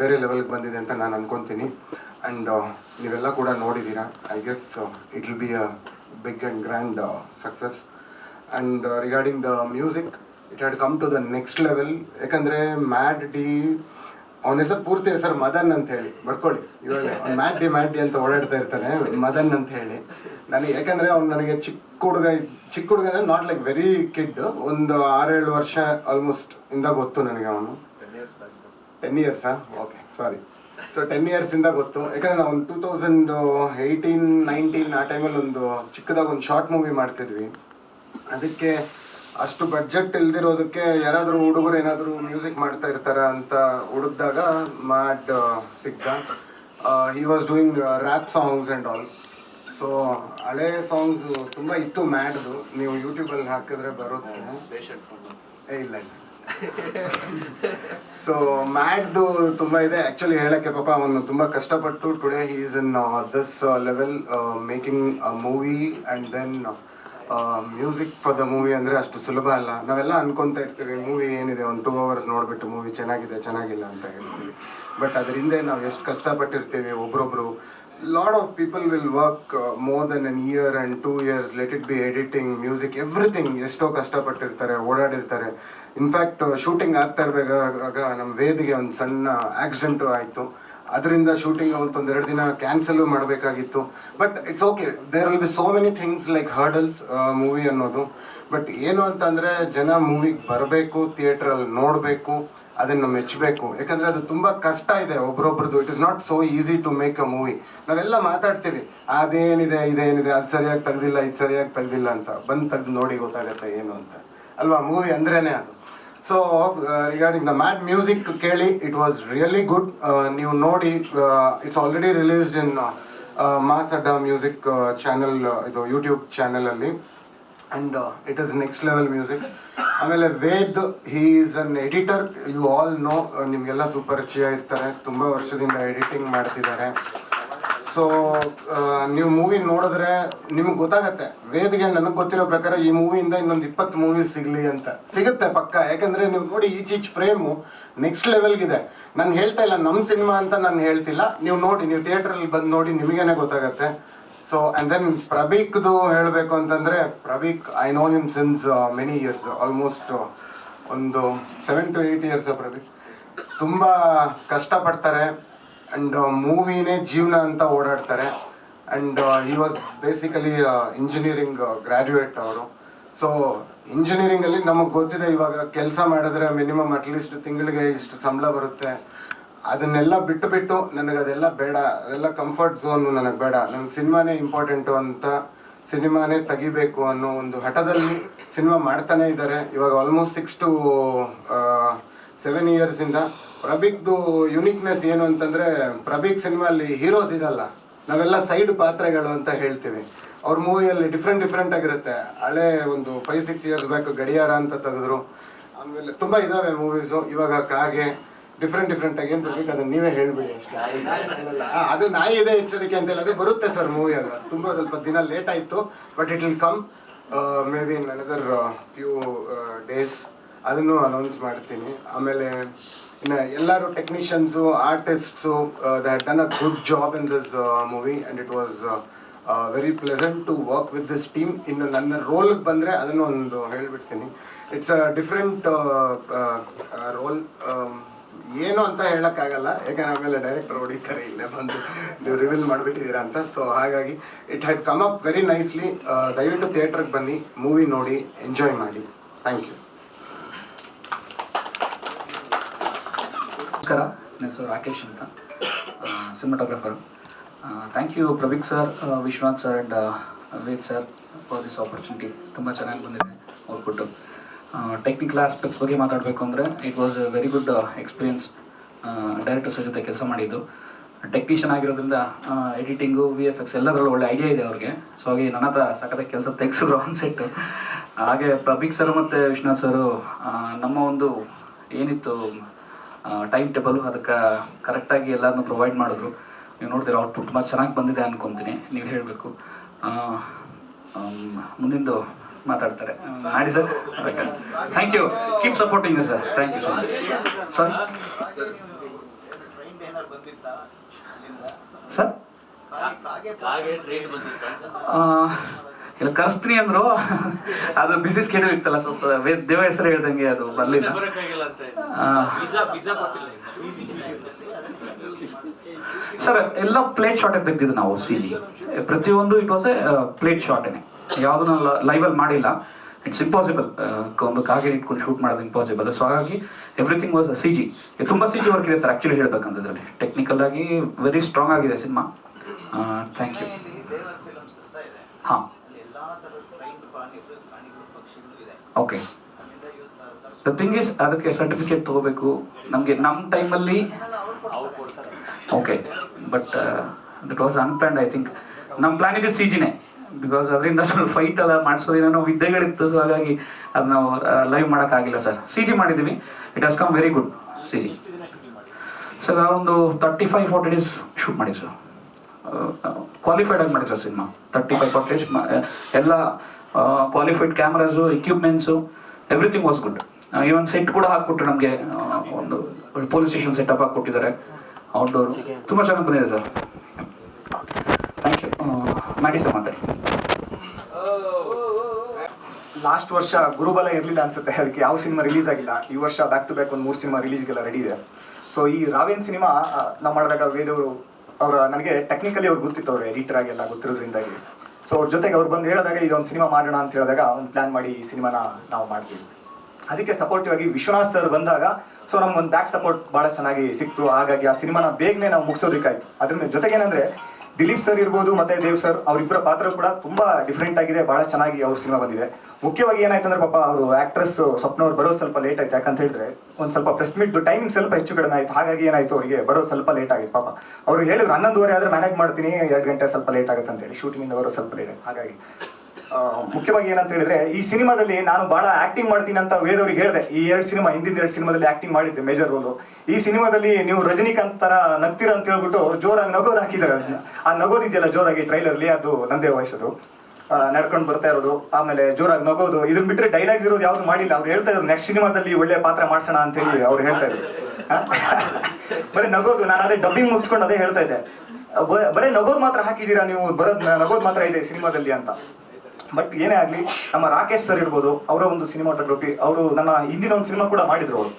ಬೇರೆ ಲೆವೆಲ್ಗೆ ಬಂದಿದೆ ಅಂತ ನಾನು ಅನ್ಕೊತೀನಿ. ಆ್ಯಂಡ್ ನೀವೆಲ್ಲ ಕೂಡ ನೋಡಿದ್ದೀರಾ? I guess it will be a big and grand success and regarding the music it had come to the next level ಯಾಕಂದರೆ ಮ್ಯಾಡ್ ಡಿ ಅವನ ಹೆಸರು ಪೂರ್ತಿ ಹೆಸರು ಮದನ್ ಅಂತ ಹೇಳಿ. ಬರ್ಕೊಳ್ಳಿ. ಇವಾಗ ಮ್ಯಾಡ್ ಡಿ ಮ್ಯಾಡ್ ಡಿ ಅಂತ ಓಡಾಡ್ತಾ ಇರ್ತಾನೆ, ಮದನ್ ಅಂತ ಹೇಳಿ. ನನಗೆ ಯಾಕಂದ್ರೆ ಅವ್ನು ನನಗೆ ಚಿಕ್ಕ ಹುಡುಗ ಚಿಕ್ಕ ಹುಡುಗ ಅಂದ್ರೆ ನಾಟ್ ಲೈಕ್ ವೆರಿ ಕಿಡ್ ಒಂದು ಆರೇಳು ವರ್ಷ ಆಲ್ಮೋಸ್ಟ್ ಇಂದ ಗೊತ್ತು ನನಗೆ ಅವನು. ಟೆನ್ ಇಯರ್ಸಾ ಓಕೆ ಸಾರಿ ಸೊ ಟೆನ್ ಇಯರ್ಸಿಂದ ಗೊತ್ತು. ಯಾಕಂದ್ರೆ ನಾವು ಒಂದು ಟೂ ತೌಸಂಡ್ ಏಯ್ಟೀನ್ ನೈನ್ಟೀನ್ ಆ ಟೈಮಲ್ಲಿ ಒಂದು ಚಿಕ್ಕದಾಗ ಒಂದು ಶಾರ್ಟ್ ಮೂವಿ ಮಾಡ್ತಿದ್ವಿ. ಅದಕ್ಕೆ ಅಷ್ಟು ಬಜೆಟ್ ಇಲ್ದಿರೋದಕ್ಕೆ ಯಾರಾದರೂ ಹುಡುಗರು ಏನಾದರೂ ಮ್ಯೂಸಿಕ್ ಮಾಡ್ತಾ ಇರ್ತಾರ ಅಂತ ಹುಡುಕ್ದಾಗ ಮ್ಯಾಡ್ ಸಿಕ್ಕ he was doing rap songs and also ಹಳೆ ಸಾಂಗ್ಸ್ ತುಂಬಾ ಇತ್ತು ಮ್ಯಾಡ್ದು ನೀವು ಯೂಟ್ಯೂಬ್ ಅಲ್ಲಿ ಹಾಕಿದ್ರೆ ಬರುತ್ತೆ. ಏ ಇಲ್ಲ ಇಲ್ಲ. ಸೊ ಮ್ಯಾಡ್ದು ತುಂಬಾ ಇದೆ. ಆಕ್ಚುಲಿ ಹೇಳಕ್ಕೆ ಪಾಪ ಅವನು ತುಂಬಾ ಕಷ್ಟಪಟ್ಟು today he is in this level making movie and then music for the movie ಅಂದ್ರೆ ಅಷ್ಟು ಸುಲಭ ಅಲ್ಲ. ನಾವೆಲ್ಲ ಅನ್ಕೊಂತ ಇರ್ತೀವಿ ಮೂವಿ ಏನಿದೆ? ಒಂದು ಟೂ ಅವರ್ಸ್ ನೋಡ್ಬಿಟ್ಟು ಮೂವಿ ಚೆನ್ನಾಗಿದೆ ಚೆನ್ನಾಗಿಲ್ಲ ಅಂತ ಹೇಳ್ತೀವಿ. ಬಟ್ ಅದರಿಂದ ನಾವು ಎಷ್ಟು ಕಷ್ಟಪಟ್ಟಿರ್ತೀವಿ ಒಬ್ರೊಬ್ರು. Lot of people will work more then an year and two years let it be editing music everything ಎಷ್ಟೋ ಕಷ್ಟಪಟ್ಟಿರ್ತಾರೆ, ಓಡಾಡಿರ್ತಾರೆ. ಇನ್ಫ್ಯಾಕ್ಟ್ ಶೂಟಿಂಗ್ ಆಗ್ತಾ ಇರಬೇಕಾಗ ನಮ್ಮ ವೇದಿಗೆ ಒಂದು ಸಣ್ಣ ಆಕ್ಸಿಡೆಂಟು ಆಯಿತು. ಅದರಿಂದ ಶೂಟಿಂಗ್ ಒಂದು ಎರಡು ದಿನ ಕ್ಯಾನ್ಸಲ್ ಮಾಡಬೇಕಾಗಿತ್ತು. But it's okay there will be so many things like hurdles movie ಅನ್ನೋದು. ಬಟ್ ಏನು ಅಂತಂದರೆ, ಜನ ಮೂವಿಗೆ ಬರಬೇಕು ಥಿಯೇಟ್ರಲ್ಲಿ ನೋಡಬೇಕು. ಅದನ್ನು ಮೆಚ್ಚಬೇಕು. ಯಾಕಂದ್ರೆ ಅದು ತುಂಬಾ ಕಷ್ಟ ಇದೆ ಒಬ್ರೊಬ್ರದ್ದು. It is not so easy to make a movie ನಾವೆಲ್ಲ ಮಾತಾಡ್ತೀವಿ, ಅದೇನಿದೆ, ಇದೇನಿದೆ, ಅದು ಸರಿಯಾಗಿ ತೆಗ್ದಿಲ್ಲ, ಇದು ಸರಿಯಾಗಿ ತೆಗ್ದಿಲ್ಲ ಅಂತ. ಬಂದು ತೆಗ್ದು ನೋಡಿ ಗೊತ್ತಾಗತ್ತೆ ಏನು ಅಂತ. ಅಲ್ವಾ? ಮೂವಿ ಅಂದ್ರೇನೆ ಅದು. So regarding the Mad music ಕೇಳಿ ಇಟ್ ವಾಸ್ ರಿಯಲಿ ಗುಡ್ ನೀವು ನೋಡಿ it's already released in mass Adda music channel ಇದು YouTube ಚಾನೆಲಲ್ಲಿ and it is next level music ಆಮೇಲೆ Ved he is an editor you all know ನಿಮಗೆಲ್ಲ ಸುಪರಿಚಯ ಇರ್ತಾರೆ. ತುಂಬ ವರ್ಷದಿಂದ ಎಡಿಟಿಂಗ್ ಮಾಡ್ತಿದ್ದಾರೆ. ಸೊ ನೀವು ಮೂವಿ ನೋಡಿದ್ರೆ ನಿಮ್ಗೆ ಗೊತ್ತಾಗತ್ತೆ. ವೇದ್ಗೆ ನನಗೆ ಗೊತ್ತಿರೋ ಪ್ರಕಾರ ಈ ಮೂವಿಯಿಂದ ಇನ್ನೊಂದು ಇಪ್ಪತ್ತು ಮೂವಿ ಸಿಗಲಿ ಅಂತ. ಸಿಗುತ್ತೆ ಪಕ್ಕ. ಯಾಕಂದರೆ ನೀವು ನೋಡಿ ಈಚ್ ಈಚ್ ಫ್ರೇಮು ನೆಕ್ಸ್ಟ್ ಲೆವೆಲ್ಗಿದೆ ನಾನು ಹೇಳ್ತಾ ಇಲ್ಲ ನಮ್ಮ ಸಿನಿಮಾ ಅಂತ ನಾನು ಹೇಳ್ತಿಲ್ಲ. ನೀವು ನೋಡಿ, ನೀವು ಥಿಯೇಟ್ರಲ್ಲಿ ಬಂದು ನೋಡಿ ನಿಮಗೇನೆ ಗೊತ್ತಾಗತ್ತೆ. ಸೊ ಆ್ಯಂಡ್ ದೆನ್ ಪ್ರಬೀಕ್ದು ಹೇಳಬೇಕು ಅಂತಂದರೆ Prabeek I know him since many years almost ಒಂದು seven to eight years Prabeek ತುಂಬ ಕಷ್ಟಪಡ್ತಾರೆ ಆ್ಯಂಡ್ ಮೂವಿನೇ ಜೀವನ ಅಂತ ಓಡಾಡ್ತಾರೆ. And he was basically engineering graduate ಅವರು. ಸೊ ಇಂಜಿನಿಯರಿಂಗಲ್ಲಿ ನಮಗೆ ಗೊತ್ತಿದೆ, ಇವಾಗ ಕೆಲಸ ಮಾಡಿದ್ರೆ ಮಿನಿಮಮ್ ಅಟ್ಲೀಸ್ಟ್ ತಿಂಗಳಿಗೆ ಇಷ್ಟು ಸಂಬಳ ಬರುತ್ತೆ. ಅದನ್ನೆಲ್ಲ ಬಿಟ್ಟು ಬಿಟ್ಟು ನನಗೆ ಅದೆಲ್ಲ ಬೇಡ, ಅದೆಲ್ಲ ಕಂಫರ್ಟ್ ಝೋನ್ ನನಗೆ ಬೇಡ. ನನಗೆ ಸಿನಿಮಾನೇ ಇಂಪಾರ್ಟೆಂಟು ಅಂತ ಸಿನಿಮಾನೇ ತೆಗಿಬೇಕು ಅನ್ನೋ ಒಂದು ಹಠದಲ್ಲಿ ಸಿನಿಮಾ ಮಾಡ್ತಾನೆ ಇದ್ದಾರೆ. ಇವಾಗ ಆಲ್ಮೋಸ್ಟ್ ಸಿಕ್ಸ್ ಟು ಸೆವೆನ್ ಇಯರ್ಸಿಂದ ಪ್ರಭಿಕ್ದು ಯುನಿಕ್ನೆಸ್ ಏನು ಅಂತಂದರೆ ಪ್ರಭಿಕ್ ಸಿನಿಮಾಲ್ಲಿ ಹೀರೋಸ್ ಇರಲ್ಲ. ನಾವೆಲ್ಲ ಸೈಡ್ ಪಾತ್ರಗಳು ಅಂತ ಹೇಳ್ತೀವಿ. ಅವ್ರ ಮೂವಿಯಲ್ಲಿ ಡಿಫ್ರೆಂಟ್ ಡಿಫ್ರೆಂಟ್ ಆಗಿರುತ್ತೆ. ಹಳೆ ಒಂದು ಫೈವ್ ಸಿಕ್ಸ್ ಇಯರ್ಸ್ ಬ್ಯಾಕ್ ಗಡಿಯಾರ ಅಂತ ತೆಗೆದ್ರು. ಆಮೇಲೆ ತುಂಬ ಇದ್ದಾವೆ ಮೂವೀಸು ಇವಾಗ ಕಾಗೆ ಡಿಫ್ರೆಂಟ್ ಡಿಫ್ರೆಂಟ್ ಆಗಿ ಏನು ಬರ್ಬೇಕು ಅದನ್ನ ನೀವೇ ಹೇಳ್ಬಿಡಿ ಅಷ್ಟೇ. ಅದು ನಾಯಿ ಇದೆ ಎಚ್ಚರಿಕೆ ಅಂತ ಹೇಳಿ ಅದು ಬರುತ್ತೆ ಸರ್ ಮೂವಿ ಅದು. ತುಂಬ ಸ್ವಲ್ಪ ದಿನ ಲೇಟ್ ಆಯಿತು but it will come may be in another few days ಅದನ್ನು ಅನೌನ್ಸ್ ಮಾಡ್ತೀನಿ. ಆಮೇಲೆ, ಇನ್ನು ಎಲ್ಲರೂ technicians artists that done a good job in this movie and it was very pleasant to work with this team ಇನ್ನು ನನ್ನ ರೋಲ್ಗೆ ಬಂದರೆ ಅದನ್ನು ಒಂದು ಹೇಳಿಬಿಡ್ತೀನಿ. ಇಟ್ಸ್ ಅ ಡಿಫ್ರೆಂಟ್ ರೋಲ್ ಏನು ಅಂತ ಹೇಳೋಕ್ಕಾಗಲ್ಲ. ಯಾಕಂದ್ರೆ ಆಮೇಲೆ ಡೈರೆಕ್ಟರ್ ಹೊಡಿತಾರೆ, ಇಲ್ಲೇ ಬಂದು ನೀವು ರಿವೀಲ್ ಮಾಡಿಬಿಟ್ಟಿದ್ದೀರಾ ಅಂತ. ಸೊ ಹಾಗಾಗಿ it had come up very nicely ದಯವಿಟ್ಟು ಥಿಯೇಟ್ರಿಗೆ ಬನ್ನಿ ಮೂವಿ ನೋಡಿ ಎಂಜಾಯ್ ಮಾಡಿ. ಥ್ಯಾಂಕ್ ಯು ನಮಸ್ಕಾರ, ನನ್ನ ಹೆಸರು ರಾಕೇಶ್ ಅಂತ. Cinematographer thank you Praveek sir Vishwanath sir and Ved sir for this opportunity ತುಂಬ ಚೆನ್ನಾಗಿ ಬಂದಿದೆ ಅವ್ರು ಕೊಟ್ಟು ಟೆಕ್ನಿಕಲ್ ಆಸ್ಪೆಕ್ಟ್ಸ್ ಬಗ್ಗೆ ಮಾತಾಡಬೇಕು ಅಂದರೆ it was a very good experience directors ಜೊತೆ ಕೆಲಸ ಮಾಡಿದ್ದು. ಟೆಕ್ನಿಷಿಯನ್ ಆಗಿರೋದ್ರಿಂದ ಎಡಿಟಿಂಗು ವಿ ಎಫ್ ಎಕ್ಸ್ ಎಲ್ಲದರಲ್ಲೂ ಒಳ್ಳೆ ಐಡಿಯಾ ಇದೆ ಅವ್ರಿಗೆ. ಸೊ ಹಾಗೆ ನನ್ನ ಹತ್ರ ಸಖತ್ತಾಗಿ ಕೆಲಸ ತೆಗೆಸಿದ್ರು ಆನ್ ಸೆಟ್ಟು ಹಾಗೆ ಪ್ರಭೀಕ್ ಸರ್ ಮತ್ತು ವಿಶ್ವನಾಥ್ ಸರು ನಮ್ಮ ಒಂದು ಏನಿತ್ತು ಟೈಮ್ ಟೇಬಲು ಅದಕ್ಕೆ ಕರೆಕ್ಟಾಗಿ ಎಲ್ಲರನ್ನೂ ಪ್ರೊವೈಡ್ ಮಾಡಿದ್ರು. ನೀವು ನೋಡ್ತೀರ ಔಟ್ಪುಟ್ ತುಂಬ ಚೆನ್ನಾಗಿ ಬಂದಿದೆ ಅನ್ಕೊತೀನಿ, ನೀವು ಹೇಳಬೇಕು. ಮುಂದಿಂದು ಮಾತಾಡ್ತಾರೆ. ಮಾಡಿ sir. Thank you keep supporting sir thank you so much sir sir ಇಲ್ಲ ಕರೆಸ್ತೀನಿ ಅಂದ್ರು. ಅದು ಬಿಸಿ ಸ್ಕೆಡ್ಯೂಲ್ ಇತ್ತಲ್ಲ ಸೊ ಸೊ ದೇವ ಹೆಸರು ಹೇಳ್ದಂಗೆ ಅದು ಬರಲಿಲ್ಲ. ಸರ್ ಎಲ್ಲ ಪ್ಲೇಟ್ ಶಾರ್ಟೇ ತೆಗ್ದಿದ್ದು ನಾವು ಸಿ ಜಿ ಪ್ರತಿಯೊಂದು ಇಟ್ ವಾಸ್ ಎ ಪ್ಲೇಟ್ ಶಾರ್ಟೇನೆ ಯಾವುದನ್ನ ಲೈವಲ್ಲಿ ಮಾಡಿಲ್ಲ. ಇಟ್ಸ್ ಇಂಪಾಸಿಬಲ್ ಒಂದು ಕಾಗೆ ಇಟ್ಕೊಂಡು ಶೂಟ್ ಮಾಡೋದು ಇಂಪಾಸಿಬಲ್ ಸೊ ಹಾಗಾಗಿ ಎವ್ರಿಥಿಂಗ್ ವಾಸ್ ಸಿ ಜಿ ತುಂಬ ಸಿ ಜಿ ವರ್ಕ್ ಇದೆ ಸರ್ ಆ್ಯಕ್ಚುಲಿ ಹೇಳ್ಬೇಕಂತದ್ರಲ್ಲಿ. ಟೆಕ್ನಿಕಲ್ ಆಗಿ ವೆರಿ ಸ್ಟ್ರಾಂಗ್ ಆಗಿದೆ ಸಿನಿಮಾ. ಥ್ಯಾಂಕ್ ಯು ಹಾಂ. ಓಕೆ ದ ಥಿಂಗ್ ಇಸ್ ಅದಕ್ಕೆ ಸರ್ಟಿಫಿಕೇಟ್ ತಗೋಬೇಕು. ನಮಗೆ ನಮ್ಮ ಟೈಮಲ್ಲಿ okay but that was unplanned I think ನಮ್ಮ ಪ್ಲ್ಯಾನ್ ಇದೆ ಸಿ ಜಿನೇ ಬಿಕಾಸ್ ಅದರಿಂದ ಸ್ವಲ್ಪ ಫೈಟ್ ಎಲ್ಲ ಮಾಡಿಸೋದೇನೋ ವಿದ್ಯೆಗಳಿತ್ತು ಸೊ ಹಾಗಾಗಿ ಅದು ನಾವು ಲೈವ್ ಮಾಡೋಕ್ಕಾಗಿಲ್ಲ ಸರ್ ಸಿ ಜಿ ಮಾಡಿದ್ದೀವಿ. It has come very good C G sir ನಾವೊಂದು thirty five forty days shoot ಮಾಡಿ ಸರ್ ಕ್ವಾಲಿಫೈಡ್ ಆಗಿ ಮಾಡಿದ್ರು cinema thirty five forty days ಎಲ್ಲ qualified cameras equipments everything was good even set ಕೂಡ ಹಾಕ್ಕೊಟ್ರು ನಮಗೆ ಒಂದು ಪೊಲೀಸ್ ಸ್ಟೇಷನ್ ಸೆಟಪ್ ಹಾಕ್ಕೊಟ್ಟಿದ್ದಾರೆ. ಔಟ್ಡೋರ್ ತುಂಬ ಚೆನ್ನಾಗಿ ಬಂದಿದೆ ಸರ್ ಮಾಡಿ ಸರ್ ಮಾತಾಡಿ ಲಾಸ್ಟ್ ವರ್ಷ ಗುರುಬಲ ಇರಲಿಲ್ಲ ಅನ್ಸುತ್ತೆ. ಅದಕ್ಕೆ ಯಾವ ಸಿನಿಮಾ ರಿಲೀಸ್ ಆಗಿಲ್ಲ. ಈ ವರ್ಷ ಬ್ಯಾಕ್ ಟು ಬ್ಯಾಕ್ ಒಂದು ಮೂರು ಸಿನಿಮಾ ರಿಲೀಸ್ಗೆಲ್ಲ ರೆಡಿ ಇದೆ. ಸೊ ಈ ರಾವೇನ್ ಸಿನಿಮಾ ನಾವು ಮಾಡಿದಾಗ ವೇದವರು ಅವರ ನನಗೆ ಟೆಕ್ನಿಕಲಿ ಅವ್ರು ಗೊತ್ತಿತ್ತು ಅವ್ರು ಎಡಿಟರ್ ಆಗಿ ಎಲ್ಲ ಗೊತ್ತಿರೋದ್ರಿಂದಾಗಿ. ಸೊ ಅವ್ರ ಜೊತೆಗೆ ಅವ್ರು ಬಂದು ಹೇಳಿದಾಗ ಇದೊಂದು ಸಿನಿಮಾ ಮಾಡೋಣ ಅಂತ ಹೇಳಿದಾಗ ಒಂದು ಪ್ಲಾನ್ ಮಾಡಿ ಈ ಸಿನಿಮಾನ ನಾವು ಮಾಡ್ತೀವಿ. ಅದಕ್ಕೆ ಸಪೋರ್ಟಿವ್ ಆಗಿ ವಿಶ್ವನಾಥ್ ಸರ್ ಬಂದಾಗ ಸೊ ಒಂದು ಬ್ಯಾಕ್ ಸಪೋರ್ಟ್ ಭಾಳ ಚೆನ್ನಾಗಿ ಸಿಕ್ತು. ಹಾಗಾಗಿ ಆ ಸಿನಿಮಾನ ಬೇಗನೆ ನಾವು ಮುಗಿಸೋದಕ್ಕಾಯ್ತು. ಅದ್ರ ಜೊತೆಗೆ ಏನಂದ್ರೆ ದಿಲೀಪ್ ಸರ್ ಇರ್ಬೋದು ಮತ್ತೆ ದೇವ್ ಸರ್ ಅವರಿಬ್ಬರ ಪಾತ್ರ ಕೂಡ ತುಂಬಾ ಡಿಫ್ರೆಂಟ್ ಆಗಿದೆ, ಬಹಳ ಚೆನ್ನಾಗಿ ಅವ್ರ ಸಿನಿಮಾ ಬಂದಿದೆ. ಮುಖ್ಯವಾಗಿ ಏನಾಯ್ತು ಅಂದ್ರೆ ಪಾಪ ಅವರು ಆಕ್ಟ್ರೆಸ್ ಸ್ವಪ್ನವ್ರು ಬರೋದು ಸ್ವಲ್ಪ ಲೇಟ್ ಆಯ್ತು. ಯಾಕಂತ ಹೇಳಿದ್ರೆ ಒಂದ್ ಸ್ವಲ್ಪ ಪ್ರೆಸ್ ಮೀಟ್ ಟೈಮಿಂಗ್ ಸ್ವಲ್ಪ ಹೆಚ್ಚು ಕಡಿಮೆ ಆಯ್ತು. ಹಾಗಾಗಿ ಏನಾಯ್ತು ಅವರಿಗೆ ಬರೋದು ಸ್ವಲ್ಪ ಲೇಟ್ ಆಗಿತ್ತು ಪಾಪ. ಅವ್ರು ಹೇಳಿದ್ರು ಹನ್ನೊಂದುವರೆ ಆದ್ರೆ ಮ್ಯಾನೇಜ್ ಮಾಡ್ತೀನಿ, ಎರಡು ಗಂಟೆ ಸ್ವಲ್ಪ ಲೇಟ್ ಆಗುತ್ತೆ ಅಂತ ಹೇಳಿ. ಶೂಟಿಂಗ್ ಬರೋದು ಸ್ವಲ್ಪ ಲೇಟ್ ಹಾಗಾಗಿ ಮುಖ್ಯವಾಗಿ ಏನಂತ ಹೇಳಿದ್ರೆ, ಈ ಸಿನಿಮಾದಲ್ಲಿ ನಾನು ಬಹಳ ಆಕ್ಟಿಂಗ್ ಮಾಡ್ತೀನಿ ಅಂತ ವೇದವ್ರಿಗೆ ಹೇಳಿದೆ. ಈ ಎರಡು ಸಿನಿಮಾ, ಹಿಂದಿನ ಎರಡು ಸಿನಿಮಾದಲ್ಲಿ ಆಕ್ಟಿಂಗ್ ಮಾಡಿದ್ದೆ ಮೇಜರ್ ರೋಲ್ ಈ ಸಿನಿಮಾದಲ್ಲಿ ನೀವು ರಜನಿಕಾಂತ್ ತರ ನಗ್ತೀರ ಅಂತ ಹೇಳ್ಬಿಟ್ಟು ಜೋರಾಗಿ ನಗೋದು ಹಾಕಿದ್ದಾರೆ ಆ ನಗೋದಿದೆಯಲ್ಲ ಜೋರಾಗಿ ಟ್ರೈಲರ್ಲಿ ಅದು ನಂದೇ ವಯಸ್ಸದು ನಡ್ಕೊಂಡು ಬರ್ತಾ ಇರೋದು, ಆಮೇಲೆ ಜೋರಾಗಿ ನಗೋದು. ಇದನ್ನ ಬಿಟ್ಟರೆ ಡೈಲಾಗ್ಸ್ ಇರೋದು ಯಾವ್ದು ಮಾಡಿಲ್ಲ. ಅವ್ರು ಹೇಳ್ತಾ ಇದ್ರು, ನೆಕ್ಸ್ಟ್ ಸಿನಿಮಾದಲ್ಲಿ ಒಳ್ಳೆ ಪಾತ್ರ ಮಾಡ್ಸೋಣ ಅಂತ ಹೇಳಿ ಅವ್ರು ಹೇಳ್ತಾ ಇದ್ರು? ಬರೀ ನಗೋದು, ನಾನು ಅದೇ ಡಬ್ಬಿಂಗ್ ಮುಗಿಸ್ಕೊಂಡು ಅದೇ ಹೇಳ್ತಾ ಇದ್ದೆ. ಬರೀ ನಗೋದು ಮಾತ್ರ ಹಾಕಿದ್ದೀರಾ ನೀವು? ಬರೋದ್ ನಗೋದು ಮಾತ್ರ ಇದೆ ಸಿನಿಮಾದಲ್ಲಿ ಅಂತ. ಬಟ್ ಏನೇ ಆಗಲಿ, ನಮ್ಮ ರಾಕೇಶ್ ಸರ್ ಇರ್ಬೋದು, ಅವರ ಒಂದು ಸಿನಿಮಾಟೋಗ್ರಫಿ ಅವರು ನನ್ನ ಹಿಂದಿನ ಒಂದು ಸಿನಿಮಾ ಕೂಡ ಮಾಡಿದ್ರು ಅವರು.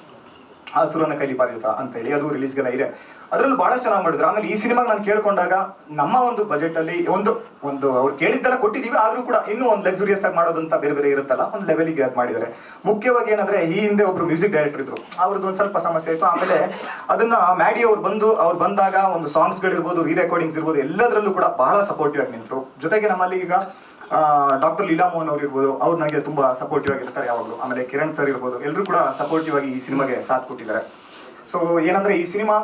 ಆಸುರನ ಕೈಲಿ ಪಾರಿತ ಅಂತ ಹೇಳಿ ಅದು ರಿಲೀಸ್ಗೆಲ್ಲ ಇದೆ. ಅದರಲ್ಲಿ ಬಹಳ ಚೆನ್ನಾಗಿ ಮಾಡಿದ್ರು. ಆಮೇಲೆ ಈ ಸಿನಿಮಾ ನಾನು ಕೇಳ್ಕೊಂಡಾಗ ನಮ್ಮ ಒಂದು ಬಜೆಟ್ ಅಲ್ಲಿ ಒಂದು ಒಂದು ಅವ್ರು ಕೇಳಿದ್ದೆಲ್ಲ ಕೊಟ್ಟಿದೀವಿ ಆದ್ರೂ ಕೂಡ ಇನ್ನೂ ಒಂದು ಲಕ್ಸುರಿಯಸ್ ಆಗಿ ಮಾಡೋದಂತ ಬೇರೆ ಬೇರೆ ಇರುತ್ತಲ್ಲ, ಒಂದು ಲೆವೆಲಿಗೆ ಅದು ಮಾಡಿದ್ದಾರೆ. ಮುಖ್ಯವಾಗಿ ಏನಂದ್ರೆ, ಈ ಹಿಂದೆ ಒಬ್ರು ಮ್ಯೂಸಿಕ್ ಡೈರೆಕ್ಟರ್ ಇದ್ರು. ಅವ್ರದ್ದು ಒಂದು ಸ್ವಲ್ಪ ಸಮಸ್ಯೆ ಇತ್ತು ಆಮೇಲೆ ಅದನ್ನ ಮ್ಯಾಡಿ ಅವ್ರು ಬಂದು, ಅವ್ರು ಬಂದಾಗ ಒಂದು ಸಾಂಗ್ಸ್ಗಳಿರ್ಬೋದು ರೀ ರೆಕಾರ್ಡಿಂಗ್ಸ್ ಇರ್ಬೋದು, ಎಲ್ಲದರಲ್ಲೂ ಕೂಡ ಬಹಳ ಸಪೋರ್ಟಿವ್ ಆಗಿ ನಿಂತರು. ಜೊತೆಗೆ ನಮ್ಮಲ್ಲಿ ಈಗ ಡಾಕ್ಟರ್ ಲೀಲಾ ಮೋಹನ್ ಅವ್ರು ಇರ್ಬೋದು ಅವ್ರು ನನಗೆ ತುಂಬಾ ಸಪೋರ್ಟಿವ್ ಆಗಿರ್ತಾರೆ ಯಾವಾಗಲೂ. ಆಮೇಲೆ ಕಿರಣ್ ಸರ್ ಇರ್ಬೋದು ಎಲ್ಲರೂ ಕೂಡ ಸಪೋರ್ಟಿವ್ ಆಗಿ ಈ ಸಿನಿಮಾಗೆ ಸಾಥ್ ಕೊಟ್ಟಿದ್ದಾರೆ. ಸೊ ಏನಂದ್ರೆ ಈ ಸಿನಿಮಾ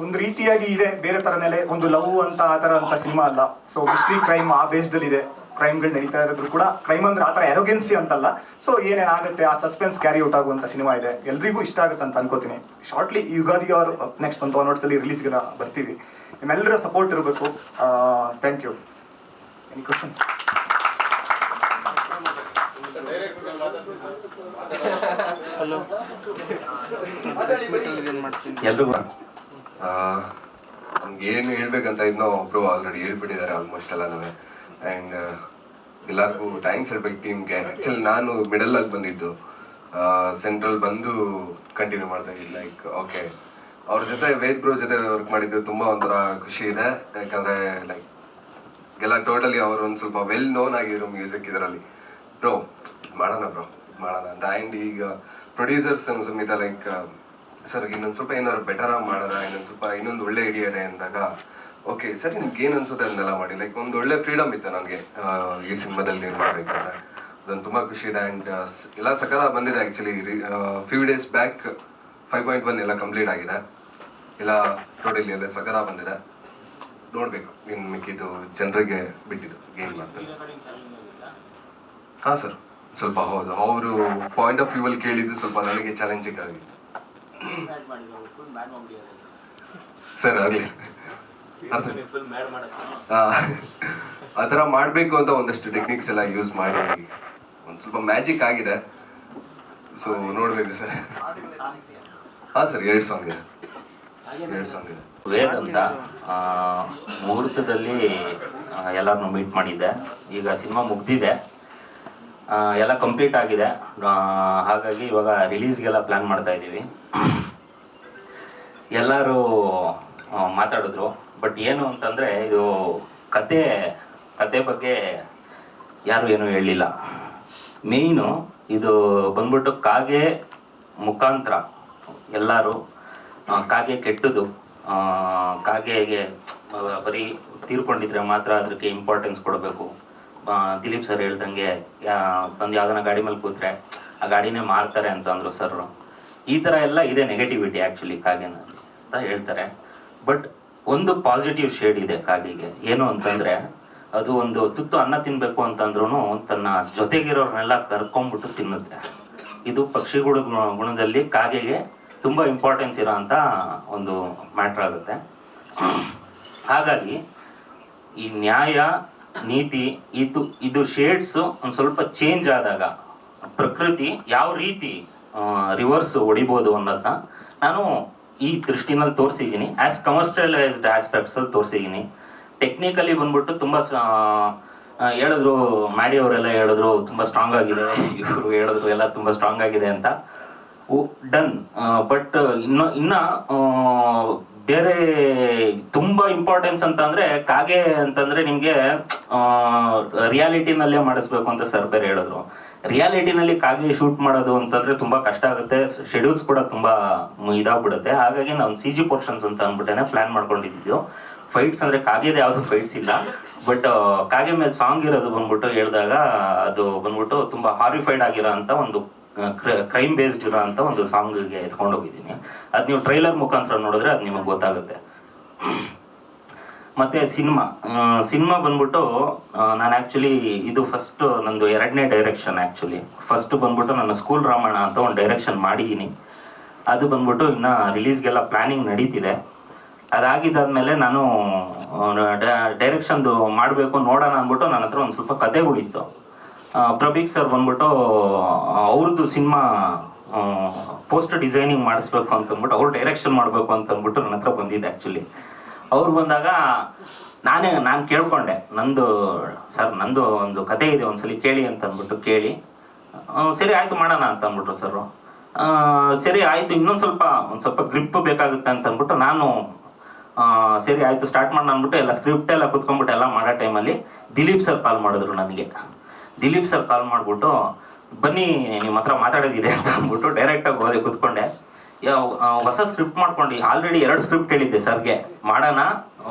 ಒಂದು ರೀತಿಯಾಗಿ ಇದೆ, ಬೇರೆ ತರನೇಲೆ ಒಂದು ಲವ್ ಅಂತ ಆ ತರ ಅಂತ ಸಿನಿಮಾ ಅಲ್ಲ. ಸೊ ಹಿಸ್ಟ್ರಿ ಕ್ರೈಮ್ ಆ ಬೇಸ್ಡ್ ಅಲ್ಲಿ ಇದೆ. ಕ್ರೈಮ್ಗಳು ನಡೀತಾ ಇರೋದ್ರು ಕೂಡ ಕ್ರೈಮ್ ಅಂದ್ರೆ ಆತರ ಎರೋಗೆನ್ಸಿ ಅಂತಲ್ಲ. ಸೊ ಏನೇನಾಗುತ್ತೆ ಆ ಸಸ್ಪೆನ್ಸ್ ಕ್ಯಾರಿ ಔಟ್ ಆಗುವಂತ ಸಿನಿಮಾ ಇದೆ. ಎಲ್ರಿಗೂ ಇಷ್ಟ ಆಗುತ್ತೆ ಅಂತ ಅನ್ಕೋತೀನಿ. ಶಾರ್ಟ್ಲಿ ಯುಗಾದಿ ಅವ್ರ ನೆಕ್ಸ್ಟ್ ಒಂದು ಒನ್ ಅಲ್ಲಿ ರಿಲೀಸ್ಗೆ ಬರ್ತೀವಿ. ನಿಮ್ಮೆಲ್ಲರ ಸಪೋರ್ಟ್ ಇರಬೇಕು. ಥ್ಯಾಂಕ್ ಯು ಎನಿ ಕ್ವಶನ್ಸ್ ನಮ್ಗೆ ಏನು ಹೇಳ್ಬೇಕಂತ ಇನ್ನೂ ಒಬ್ರು ಆಲ್ರೆಡಿ ಹೇಳ್ಬಿಟ್ಟಿದ್ದಾರೆ ಆಲ್ಮೋಸ್ಟ್ ಎಲ್ಲನೂ ಆ್ಯಂಡ್ ಎಲ್ಲರಿಗೂ ಥ್ಯಾಂಕ್ಸ್ ಹೇಳ್ಬೇಕು ಟೀಮ್ಗೆ ಆ್ಯಕ್ಚುಲಿ ನಾನು ಮಿಡಲ್ ಆಗಿ ಬಂದಿದ್ದು. ಸೆಂಟ್ರಲ್ ಬಂದು ಕಂಟಿನ್ಯೂ ಮಾಡ್ತಾ ಇದ್ದೀನಿ ಲೈಕ್ ಓಕೆ ಅವ್ರ ಜೊತೆ ವೇದ್ ಬ್ರೋ ಜೊತೆ ವರ್ಕ್ ಮಾಡಿದ್ದು ತುಂಬ ಒಂಥರ ಖುಷಿ ಇದೆ. ಯಾಕಂದರೆ ಲೈಕ್ ಎಲ್ಲ ಟೋಟಲಿ ಅವರು ಒಂದು ಸ್ವಲ್ಪ ವೆಲ್ ನೋನ್ ಆಗಿದ್ರು ಮ್ಯೂಸಿಕ್ ಇದರಲ್ಲಿ. ಬ್ರೋ, ಮಾಡೋಣ ಬ್ರೋ, ಮಾಡೋಣ ಅಂತ. ಆ್ಯಂಡ್ ಈಗ ಪ್ರೊಡ್ಯೂಸರ್ಸ್ ಸಮೇತ ಲೈಕ್ ಸರ್ ಇನ್ನೊಂದು ಸ್ವಲ್ಪ ಏನಾದ್ರು ಬೆಟರ್ ಮಾಡೋಣ ಇನ್ನೊಂದು ಸ್ವಲ್ಪ, ಇನ್ನೊಂದು ಒಳ್ಳೆ ಐಡಿಯಾ ಇದೆ ಅಂದಾಗ ಓಕೆ ಸರ್ ನಿಮ್ಗೆ ಏನು ಅನ್ಸುತ್ತೆ ಅದನ್ನೆಲ್ಲ ಮಾಡಿ. ಲೈಕ್ ಒಂದು ಒಳ್ಳೆ ಫ್ರೀಡಮ್ ಇತ್ತು ನನಗೆ ಈ ಸಿನಿಮಾದಲ್ಲಿ ಮಾಡಬೇಕಂದ್ರೆ. ಅದೊಂದು ತುಂಬ ಖುಷಿ ಇದೆ. ಆ್ಯಂಡ್ ಎಲ್ಲ ಸಕಲ ಬಂದಿದೆ actually few days back five point one ಎಲ್ಲ ಕಂಪ್ಲೀಟ್ ಆಗಿದೆ. ಎಲ್ಲ ಟೋಟಲಿ ಎಲ್ಲ ಸಕಲ ಬಂದಿದೆ. ನೋಡಬೇಕು ಇನ್ನು ಮಿಕ್ಕಿದ್ದು ಜನರಿಗೆ ಬಿಟ್ಟಿದ್ದು ಗೇಮ್ ಮಾಡ್ತಾರೆ. ಹಾಂ ಸರ್ ಸ್ವಲ್ಪ ಹೌದು. ಅವರು ಪಾಯಿಂಟ್ ಆಫ್ ವ್ಯೂ ಅಲ್ಲಿ ಕೇಳಿದ್ದು ಸ್ವಲ್ಪ ನನಗೆ ಚಾಲೆಂಜಿಂಗ್ ಆಗಿ ಸರ್ ಆಗಲಿ. ಆ ಥರ ಮಾಡಬೇಕು ಅಂತ ಒಂದಷ್ಟು ಟೆಕ್ನಿಕ್ಸ್ ಎಲ್ಲ ಯೂಸ್ ಮಾಡಿ. ಒಂದು ಸ್ವಲ್ಪ ಮ್ಯಾಜಿಕ್ ಆಗಿದೆ. ಸೊ ನೋಡಬೇಕು ಸರ್ ಹಾಂ ಸರ್ ಎರಡು ಸಾಂಗ್ ಇದೆ. ಎರಡು ಸಾಂಗ್ ಇದೆ. ವೇದ್ ಅಂತ ಮುಹೂರ್ತದಲ್ಲಿ ಎಲ್ಲರನ್ನು ಮೀಟ್ ಮಾಡಿದ್ದೆ. ಈಗ ಸಿನಿಮಾ ಮುಗ್ದಿದೆ. ಎಲ್ಲ ಕಂಪ್ಲೀಟ್ ಆಗಿದೆ. ಹಾಗಾಗಿ ಇವಾಗ ರಿಲೀಸ್ಗೆಲ್ಲ ಪ್ಲ್ಯಾನ್ ಮಾಡ್ತಾ ಇದ್ದೀವಿ. ಎಲ್ಲರೂ ಮಾತಾಡಿದ್ರು. ಬಟ್ ಏನು ಅಂತಂದರೆ, ಇದು ಕತೆ ಕತೆ ಬಗ್ಗೆ ಯಾರು ಏನೂ ಹೇಳಿಲ್ಲ. ಮೇಯ್ನು ಇದು ಬಂದ್ಬಿಟ್ಟು ಕಾಗೆ ಮುಖಾಂತರ ಎಲ್ಲರೂ ಕಾಗೆ ಕೆಟ್ಟದು ಕಾಗೆಗೆ ಬರೀ ತೀರ್ಕೊಂಡಿದ್ರೆ ಮಾತ್ರ ಅದಕ್ಕೆ ಇಂಪಾರ್ಟೆನ್ಸ್ ಕೊಡಬೇಕು. ದಿಲೀಪ್ ಸರ್ ಹೇಳ್ದಂಗೆ ಒಂದು ಯಾವ್ದನ ಗಾಡಿ ಮೇಲೆ ಕೂತ್ರೆ ಆ ಗಾಡಿನೇ ಮಾರ್ತಾರೆ ಅಂತ ಅಂದ್ರು ಸರ್. ಈ ಥರ ಎಲ್ಲ ಇದೆ ನೆಗೆಟಿವಿಟಿ ಆ್ಯಕ್ಚುಲಿ ಕಾಗೆನಲ್ಲಿ ಅಂತ ಹೇಳ್ತಾರೆ. ಬಟ್ ಒಂದು ಪಾಸಿಟಿವ್ ಶೇಡ್ ಇದೆ ಕಾಗೆಗೆ. ಏನು ಅಂತಂದ್ರೆ, ಅದು ಒಂದು ತುತ್ತು ಅನ್ನ ತಿನ್ಬೇಕು ಅಂತಂದ್ರೂ ತನ್ನ ಜೊತೆಗಿರೋರ್ನೆಲ್ಲ ಕರ್ಕೊಂಡ್ಬಿಟ್ಟು ತಿನ್ನುತ್ತೆ. ಇದು ಪಕ್ಷಿಗಳ ಗುಣದಲ್ಲಿ ಕಾಗೆಗೆ ತುಂಬ ಇಂಪಾರ್ಟೆನ್ಸ್ ಇರೋ ಅಂತ ಒಂದು ಮ್ಯಾಟ್ರ್ ಆಗುತ್ತೆ. ಹಾಗಾಗಿ ಈ ನ್ಯಾಯ ನೀತಿ, ಇದು ಇದು ಶೇಡ್ಸ್ ಒಂದು ಸ್ವಲ್ಪ ಚೇಂಜ್ ಆದಾಗ ಪ್ರಕೃತಿ ಯಾವ ರೀತಿ ರಿವರ್ಸ್ ಹೊಡಿಬೋದು ಅನ್ನೋದನ್ನ ನಾನು ಈ ದೃಷ್ಟಿನಲ್ಲಿ ತೋರಿಸಿದ್ದೀನಿ. ಆಸ್ ಕಮರ್ಷಿಯಲೈಸ್ಡ್ ಆಸ್ಪೆಕ್ಟ್ಸ್ ತೋರಿಸಿದ್ದೀನಿ. ಟೆಕ್ನಿಕಲಿ ಬಂದ್ಬಿಟ್ಟು ತುಂಬ ಹೇಳಿದ್ರು ಮ್ಯಾಡಿ ಅವರೆಲ್ಲ ಹೇಳಿದ್ರು, ತುಂಬ ಸ್ಟ್ರಾಂಗ್ ಆಗಿದೆ, ಇವರು ಹೇಳಿದ್ರು, ಎಲ್ಲ ತುಂಬ ಸ್ಟ್ರಾಂಗ್ ಆಗಿದೆ ಅಂತ. ಡನ್ ಬಟ್ ಇನ್ನು, ಇನ್ನ ಬೇರೆ ತುಂಬಾ ಇಂಪಾರ್ಟೆನ್ಸ್ ಅಂತ ಅಂದ್ರೆ ಕಾಗೆ ಅಂತಂದ್ರೆ ನಿಮ್ಗೆ ರಿಯಾಲಿಟಿನಲ್ಲೇ ಮಾಡಿಸ್ಬೇಕು ಅಂತ ಸರ್ ಬೇರೆ ಹೇಳಿದ್ರು. ರಿಯಾಲಿಟಿನಲ್ಲಿ ಕಾಗೆ ಶೂಟ್ ಮಾಡೋದು ಅಂತಂದ್ರೆ ತುಂಬಾ ಕಷ್ಟ ಆಗುತ್ತೆ. ಶೆಡ್ಯೂಲ್ಸ್ ಕೂಡ ತುಂಬಾ ಇದಾಗ್ಬಿಡುತ್ತೆ. ಹಾಗಾಗಿ ನಾವು ಸಿ ಜಿ ಪೋರ್ಷನ್ಸ್ ಅಂತ ಅಂದ್ಬಿಟ್ಟೆ ಪ್ಲಾನ್ ಮಾಡ್ಕೊಂಡಿದ್ದು ಫೈಟ್ಸ್ ಅಂದ್ರೆ ಕಾಗೆದ ಯಾವ್ದು ಫೈಟ್ಸ್ ಇಲ್ಲ. ಬಟ್ ಕಾಗೆ ಮೇಲೆ ಸಾಂಗ್ ಇರೋದು ಬಂದ್ಬಿಟ್ಟು ಹೇಳಿದಾಗ ಅದು ಬಂದ್ಬಿಟ್ಟು ತುಂಬಾ ಹಾರಿಫೈಡ್ ಆಗಿರೋ ಅಂತ ಒಂದು ಕ್ರೈಮ್ ಬೇಸ್ಡ್ ಇರೋ ಅಂತ ಒಂದು ಸಾಂಗ್ಗೆ ಎತ್ಕೊಂಡು ಹೋಗಿದ್ದೀನಿ. ಅದು ನೀವು ಟ್ರೈಲರ್ ಮುಖಾಂತರ ನೋಡಿದ್ರೆ ಅದು ನಿಮಗೆ ಗೊತ್ತಾಗುತ್ತೆ. ಮತ್ತು ಸಿನಿಮಾ ಸಿನಿಮಾ ಬಂದ್ಬಿಟ್ಟು ನಾನು ಆ್ಯಕ್ಚುಲಿ ಇದು ಫಸ್ಟ್ ನಂದು ಎರಡನೇ ಡೈರೆಕ್ಷನ್ ಆ್ಯಕ್ಚುಲಿ ಫಸ್ಟ್ ಬಂದ್ಬಿಟ್ಟು ನನ್ನ ಸ್ಕೂಲ್ ರಾಮಾಯಣ ಅಂತ ಒಂದು ಡೈರೆಕ್ಷನ್ ಮಾಡಿದ್ದೀನಿ. ಅದು ಬಂದ್ಬಿಟ್ಟು ಇನ್ನು ರಿಲೀಸ್ಗೆಲ್ಲ ಪ್ಲ್ಯಾನಿಂಗ್ ನಡೀತಿದೆ. ಅದಾಗಿದ್ದಾದ್ಮೇಲೆ ನಾನು ಡೈರೆಕ್ಷನ್ದು ಮಾಡಬೇಕು ನೋಡೋಣ ಅಂದ್ಬಿಟ್ಟು ನನ್ನ ಹತ್ರ ಒಂದು ಸ್ವಲ್ಪ ಕತೆಗಳಿತ್ತು ಪ್ರಭೀಕ್ ಸರ್ ಬಂದ್ಬಿಟ್ಟು ಅವ್ರದ್ದು ಸಿನಿಮಾ ಪೋಸ್ಟರ್ ಡಿಸೈನಿಂಗ್ ಮಾಡಿಸ್ಬೇಕು ಅಂತಂದ್ಬಿಟ್ಟು, ಅವ್ರು ಡೈರೆಕ್ಷನ್ ಮಾಡಬೇಕು ಅಂತಂದ್ಬಿಟ್ಟು ನನ್ನ ಹತ್ರ ಬಂದಿದ್ದೆ ಆ್ಯಕ್ಚುಲಿ ಅವ್ರು ಬಂದಾಗ ನಾನೇ, ನಾನು ಕೇಳ್ಕೊಂಡೆ, ನಂದು, ಸರ್ ನಂದು ಒಂದು ಕತೆ ಇದೆ, ಒಂದ್ಸಲಿ ಕೇಳಿ ಅಂತ ಅಂದ್ಬಿಟ್ಟು ಕೇಳಿ ಸರಿ ಆಯಿತು ಮಾಡೋಣ ಅಂತ ಅಂದ್ಬಿಟ್ರು ಸರ್ ಸರಿ ಆಯಿತು, ಇನ್ನೊಂದು ಸ್ವಲ್ಪ, ಒಂದು ಸ್ವಲ್ಪ ಗ್ರಿಪ್ ಬೇಕಾಗುತ್ತೆ ಅಂತ ಅಂದ್ಬಿಟ್ಟು ನಾನು ಸರಿ ಆಯಿತು ಸ್ಟಾರ್ಟ್ ಮಾಡೋಣ ಅಂದ್ಬಿಟ್ಟು ಎಲ್ಲ ಸ್ಕ್ರಿಪ್ಟ್ ಎಲ್ಲ ಕುತ್ಕೊಂಡ್ಬಿಟ್ಟು ಎಲ್ಲ ಮಾಡೋ ಟೈಮಲ್ಲಿ ದಿಲೀಪ್ ಸರ್ ಕಾಲ್ ಮಾಡಿದ್ರು ನನಗೆ. ದಿಲೀಪ್ ಸರ್ ಕಾಲ್ ಮಾಡಿಬಿಟ್ಟು, ಬನ್ನಿ ನಿಮ್ಮ ಹತ್ರ ಮಾತಾಡೋದಿದೆ ಅಂತ ಅಂದ್ಬಿಟ್ಟು ಡೈರೆಕ್ಟಾಗಿ ಹೋದೆ ಕೂತ್ಕೊಂಡೆ. ಹೊಸ ಸ್ಕ್ರಿಪ್ಟ್ ಮಾಡ್ಕೊಂಡು. ಆಲ್ರೆಡಿ ಎರಡು ಸ್ಕ್ರಿಪ್ಟ್ ಹೇಳಿದ್ದೆ ಸರ್ಗೆ. ಮಾಡೋಣ?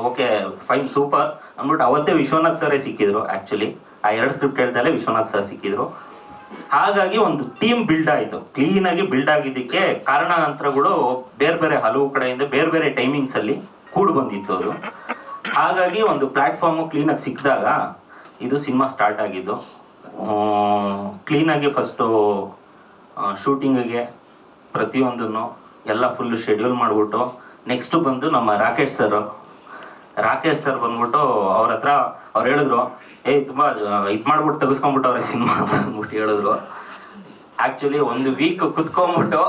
ಓಕೆ ಫೈನ್ ಸೂಪರ್ ಅಂದ್ಬಿಟ್ಟು ಅವತ್ತೇ ವಿಶ್ವನಾಥ್ ಸರೇ ಸಿಕ್ಕಿದ್ರು ಆ್ಯಕ್ಚುಲಿ ಆ ಎರಡು ಸ್ಕ್ರಿಪ್ಟ್ ಹೇಳ್ದಲ್ಲೇ ವಿಶ್ವನಾಥ್ ಸರ್ ಸಿಕ್ಕಿದ್ರು. ಹಾಗಾಗಿ ಒಂದು ಟೀಮ್ ಬಿಲ್ಡ್ ಆಯಿತು. ಕ್ಲೀನಾಗಿ ಬಿಲ್ಡ್ ಆಗಿದ್ದಕ್ಕೆ ಕಾರಣಾಂತರಗಳು ಬೇರೆ ಬೇರೆ ಹಲವು ಕಡೆಯಿಂದ ಬೇರೆ ಬೇರೆ ಟೈಮಿಂಗ್ಸಲ್ಲಿ ಕೂಡು ಬಂದಿತ್ತು ಅದು. ಹಾಗಾಗಿ ಒಂದು ಪ್ಲ್ಯಾಟ್ಫಾರ್ಮು ಕ್ಲೀನಾಗಿ ಸಿಕ್ಕಿದಾಗ ಇದು ಸಿನಿಮಾ ಸ್ಟಾರ್ಟ್ ಆಗಿದ್ದು. ಕ್ಲೀನಾಗಿ ಫಸ್ಟು ಶೂಟಿಂಗಿಗೆ ಪ್ರತಿಯೊಂದನ್ನು ಎಲ್ಲ ಫುಲ್ ಶೆಡ್ಯೂಲ್ ಮಾಡಿಬಿಟ್ಟು ನೆಕ್ಸ್ಟು ಬಂದು ನಮ್ಮ ರಾಕೇಶ್ ಸರ್ ರಾಕೇಶ್ ಸರ್ ಬಂದ್ಬಿಟ್ಟು ಅವ್ರ ಹತ್ರ ಅವ್ರು ಹೇಳಿದ್ರು, ಏಯ್ ತುಂಬ ಇದು ಮಾಡ್ಬಿಟ್ಟು ತೆಗೆಸ್ಕೊಂಡ್ಬಿಟ್ಟವ್ರೆ ಸಿನಿಮಾ ಅಂತ ಅಂದ್ಬಿಟ್ಟು ಹೇಳಿದ್ರು. ಆ್ಯಕ್ಚುಲಿ ಒಂದು ವೀಕ್ ಕುತ್ಕೊಂಬಿಟ್ಟು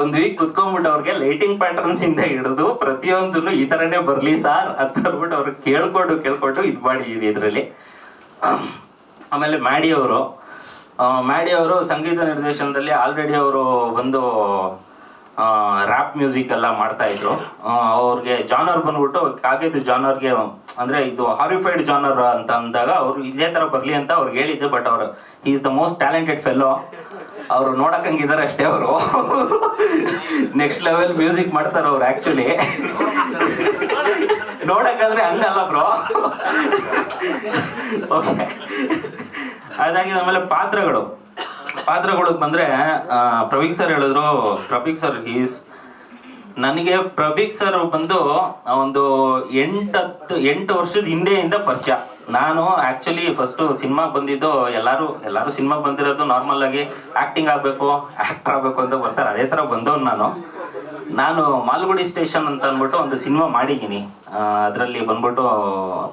ಒಂದು ವೀಕ್ ಕುತ್ಕೊಂಬಿಟ್ಟು ಅವ್ರಿಗೆ ಲೈಟಿಂಗ್ ಪ್ಯಾಟರ್ನ್ಸ್ ಇಂದ ಹಿಡಿದು ಪ್ರತಿಯೊಂದನ್ನು ಈ ಥರನೇ ಬರಲಿ ಸರ್ ಅಂತ ಅಂದ್ಬಿಟ್ಟು ಅವ್ರಿಗೆ ಕೇಳ್ಕೊಂಡು ಕೇಳ್ಕೊಂಡು ಇದು ಮಾಡಿ ಇದರಲ್ಲಿ. ಆಮೇಲೆ ಮ್ಯಾಡಿ ಅವರು ಮ್ಯಾಡಿ ಅವರು ಸಂಗೀತ ನಿರ್ದೇಶನದಲ್ಲಿ ಆಲ್ರೆಡಿ ಅವರು ಒಂದು ರ್ಯಾಪ್ ಮ್ಯೂಸಿಕ್ ಎಲ್ಲ ಮಾಡ್ತಾ ಇದ್ರು. ಅವ್ರಿಗೆ ಜಾನರ್ ಬಂದ್ಬಿಟ್ಟು ಕಾಗೇದು ಜಾನರ್ಗೆ ಅಂದ್ರೆ ಇದು ಹಾರಿಫೈಡ್ ಜಾನರ್ ಅಂತ ಅಂದಾಗ ಅವರು ಇದೇ ತರ ಬರ್ಲಿ ಅಂತ ಅವ್ರಿಗೆ ಹೇಳಿದ್ದು ಬಟ್ ಅವರು is the most talented fellow ಅವರು ನೋಡಕ್ಕಂಗಿದ್ದಾರೆ ಅಷ್ಟೇ ಅವರು. ನೆಕ್ಸ್ಟ್ ಲೆವೆಲ್ ಮ್ಯೂಸಿಕ್ ಮಾಡ್ತಾರೆ ಅವ್ರು ಆಕ್ಚುಲಿ ನೋಡಕ್ಕಂದ್ರೆ ಹಂಗಲ್ಲ ಬ್ರೋ ಓಕೆ ಅದಾಗಿ ಆಮೇಲೆ ಪಾತ್ರಗಳು. ಪಾತ್ರಗಳಿಗೆ ಬಂದ್ರೆ ಪ್ರವೀಕ್ ಸರ್ ಹೇಳಿದ್ರು ಪ್ರವೀಕ್ ಸರ್ ಈಸ್ ನನಗೆ ಪ್ರಭೀಕ್ ಸರ್ ಬಂದು ಒಂದು ಎಂಟತ್ತು, ಎಂಟು ವರ್ಷದ ಹಿಂದೆಯಿಂದ ಪರಿಚಯ. ನಾನು ಆಕ್ಚುಲಿ ಫಸ್ಟ್ ಸಿನಿಮಾ ಬಂದಿದ್ದು, ಎಲ್ಲರೂ ಎಲ್ಲರೂ ಸಿನಿಮಾ ಬಂದಿರೋದು ನಾರ್ಮಲ್ ಆಗಿ ಆಕ್ಟಿಂಗ್ ಆಗಬೇಕು ಆಕ್ಟರ್ ಆಗಬೇಕು ಅಂತ ಬರ್ತಾರೆ. ಅದೇ ತರ ಬಂದವನು ನಾನು. ನಾನು ಮಾಲ್ಗುಡಿ ಸ್ಟೇಷನ್ ಅಂತ ಅಂದ್ಬಿಟ್ಟು ಒಂದು ಸಿನಿಮಾ ಮಾಡಿದ್ದೀನಿ. ಅದರಲ್ಲಿ ಬಂದ್ಬಿಟ್ಟು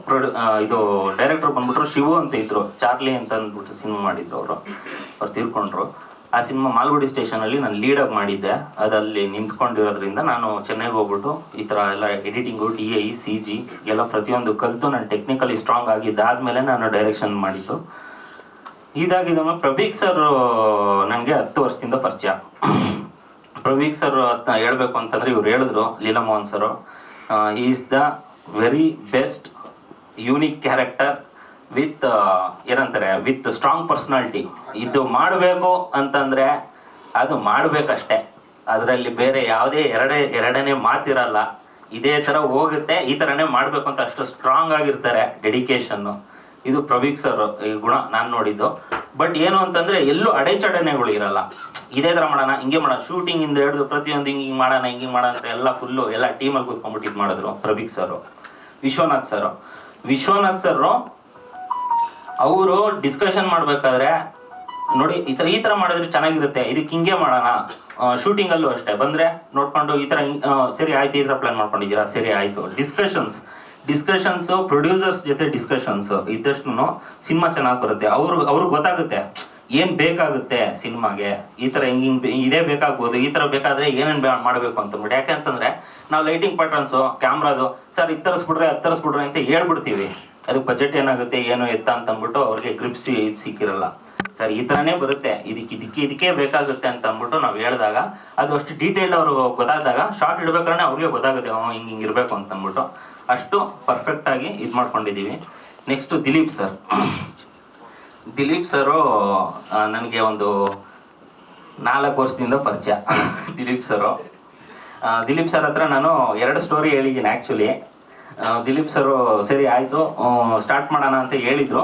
ಪ್ರೊಡ್ಯೂ ಇದು ಡೈರೆಕ್ಟರ್ ಬಂದ್ಬಿಟ್ರು ಶಿವು ಅಂತ ಇದ್ರು, ಚಾರ್ಲಿ ಅಂತ ಅಂದ್ಬಿಟ್ಟು ಸಿನಿಮಾ ಮಾಡಿದ್ರು ಅವರು. ಅವ್ರು ತೀರ್ಕೊಂಡ್ರು. ಆ ಸಿನಿಮಾ ಮಾಲ್ಗುಡಿ ಸ್ಟೇಷನಲ್ಲಿ ನಾನು ಲೀಡಪ್ ಮಾಡಿದ್ದೆ. ಅದಲ್ಲಿ ನಿಂತ್ಕೊಂಡಿರೋದ್ರಿಂದ ನಾನು ಚೆನ್ನೈಗೆ ಹೋಗ್ಬಿಟ್ಟು ಈ ಥರ ಎಲ್ಲ editing, D I C, G ಎಲ್ಲ ಪ್ರತಿಯೊಂದು ಕಲಿತು ನಾನು ಟೆಕ್ನಿಕಲಿ ಸ್ಟ್ರಾಂಗ್ ಆಗಿದ್ದಾದ್ಮೇಲೆ ನಾನು ಡೈರೆಕ್ಷನ್ ಮಾಡಿದ್ದು. ಇದಾಗಿದ್ದ ಪ್ರಭೀಕ್ ಸರ್ ನನಗೆ ಹತ್ತು ವರ್ಷದಿಂದ ಪರಿಚಯ. ಪ್ರವೀಕ್ ಸರ್ ಹೇಳಬೇಕು ಅಂತಂದ್ರೆ ಇವ್ರು ಹೇಳಿದ್ರು Leela Mohan sir is the very best unique character with ಏನಂತಾರೆ ವಿತ್ ಸ್ಟ್ರಾಂಗ್ ಪರ್ಸನಾಲಿಟಿ ಇದು ಮಾಡಬೇಕು ಅಂತಂದ್ರೆ ಅದು ಮಾಡಬೇಕಷ್ಟೇ. ಅದರಲ್ಲಿ ಬೇರೆ ಯಾವುದೇ ಎರಡೇ, ಎರಡನೇ ಮಾತಿರಲ್ಲ. ಇದೇ ಥರ ಹೋಗುತ್ತೆ, ಈ ಥರನೇ ಮಾಡಬೇಕು ಅಂತ ಅಷ್ಟು ಸ್ಟ್ರಾಂಗ್ ಆಗಿರ್ತಾರೆ ಡೆಡಿಕೇಶನ್ನು ಇದು ಪ್ರವೀಕ್ ಸರ್ ಈ ಗುಣ ನಾನು ನೋಡಿದ್ದು. ಬಟ್ ಏನು ಅಂತಂದ್ರೆ, ಎಲ್ಲೂ ಅಡೆಚಡನೆಗಳು ಇರಲ್ಲ. ಇದೇ ಥರ ಮಾಡೋಣ, ಹಿಂಗೆ ಮಾಡೋಣ. ಶೂಟಿಂಗ್ ಇಂದ ಹಿಡಿದು ಪ್ರತಿಯೊಂದು ಹಿಂಗೆ ಮಾಡೋಣ ಹಿಂಗೆ ಮಾಡೋಣ ಅಂತ ಎಲ್ಲ ಫುಲ್ಲು ಎಲ್ಲ ಟೀಮಲ್ಲಿ ಕೂತ್ಕೊಂಡ್ಬಿಟ್ಟು ಇದು ಮಾಡಿದ್ರು Praveek sir Vishwanath sir Vishwanath sir ಅವರು ಡಿಸ್ಕಷನ್ ಮಾಡ್ಬೇಕಾದ್ರೆ, ನೋಡಿ, ಈ ತರ, ಈ ಥರ ಮಾಡಿದ್ರೆ ಚೆನ್ನಾಗಿರುತ್ತೆ. ಇದಕ್ಕೆ ಹಿಂಗೆ ಮಾಡೋಣ. ಶೂಟಿಂಗ್ ಅಲ್ಲೂ ಅಷ್ಟೇ. ಬಂದ್ರೆ ನೋಡ್ಕೊಂಡು ಈ ತರ ಸರಿ ಆಯ್ತು, ಈ ತರ ಪ್ಲಾನ್ ಮಾಡ್ಕೊಂಡಿದ್ದೀರಾ? ಸರಿ ಆಯ್ತು. ಡಿಸ್ಕಷನ್ಸ್ ಡಿಸ್ಕಷನ್ಸ್ ಪ್ರೊಡ್ಯೂಸರ್ಸ್ ಜೊತೆ ಡಿಸ್ಕಷನ್ಸ್ ಇದ್ದಷ್ಟು ಸಿನಿಮಾ ಚೆನ್ನಾಗಿ ಬರುತ್ತೆ. ಅವ್ರು ಅವ್ರಿಗೆ ಗೊತ್ತಾಗುತ್ತೆ. ಏನ್ ಬೇಕಾಗುತ್ತೆ ಸಿನಿಮಾಗೆ? ಈ ತರ ಹಿಂಗ್ ಹಿಂಗ್ ಬೇ- ಇದೇ ಬೇಕಾಗ್ಬೋದು, ಈ ತರ ಬೇಕಾದ್ರೆ ಏನೇನ್ ಮಾಡಬೇಕು ಅಂತಂದ್ಬಿಟ್ಟು ಯಾಕೆಂತಂದ್ರೆ ನಾವು ಲೈಟಿಂಗ್ ಪ್ಯಾಟರ್ನ್ಸು ಕ್ಯಾಮ್ರಾದು ಸರ್ ಇದು ತರಿಸ್ಬಿಡ್ರೆ, ಅದು ತರಿಸ್ಬಿಡ್ರೆ ಅಂತ ಹೇಳ್ಬಿಡ್ತೀವಿ. ಅದಕ್ಕೆ ಬಜೆಟ್ ಏನಾಗುತ್ತೆ, ಏನು ಎತ್ತ ಅಂತ ಅಂದ್ಬಿಟ್ಟು ಅವ್ರಿಗೆ ಗ್ರಿಪ್ಸ್ ಸಿಕ್ಕಿರಲ್ಲ. ಸರ್, ಈ ಥರನೇ ಬರುತ್ತೆ. ಇದಕ್ಕೆ ಇದಕ್ಕೆ ಇದಕ್ಕೆ ಬೇಕಾಗುತ್ತೆ ಅಂತ ಅಂದ್ಬಿಟ್ಟು ನಾವು ಹೇಳಿದಾಗ, ಅದು ಅಷ್ಟು ಡೀಟೇಲ್ ಅವರು ಗೊತ್ತಾದಾಗ ಶಾರ್ಟ್ ಇಡ್ಬೇಕಾದ್ರೆ ಅವ್ರಿಗೆ ಗೊತ್ತಾಗುತ್ತೆ ಹಿಂಗೆ ಹಿಂಗೆ ಇರಬೇಕು ಅಂತ ಅಂದ್ಬಿಟ್ಟು. ಅಷ್ಟು ಪರ್ಫೆಕ್ಟ್ ಆಗಿ ಇದು ಮಾಡ್ಕೊಂಡಿದ್ದೀವಿ next Dilip sir Dilip sir ನನಗೆ ಒಂದು ನಾಲ್ಕು ವರ್ಷದಿಂದ ಪರಿಚಯ. ದಿಲೀಪ್ ಸರು ದಿಲೀಪ್ ಸರ್ ಹತ್ರ ನಾನು ಎರಡು ಸ್ಟೋರಿ ಹೇಳಿದ್ದೀನಿ ಆ್ಯಕ್ಚುಲಿ ದಿಲೀಪ್ ಸರು ಸರಿ ಆಯಿತು ಸ್ಟಾರ್ಟ್ ಮಾಡೋಣ ಅಂತ ಹೇಳಿದರು.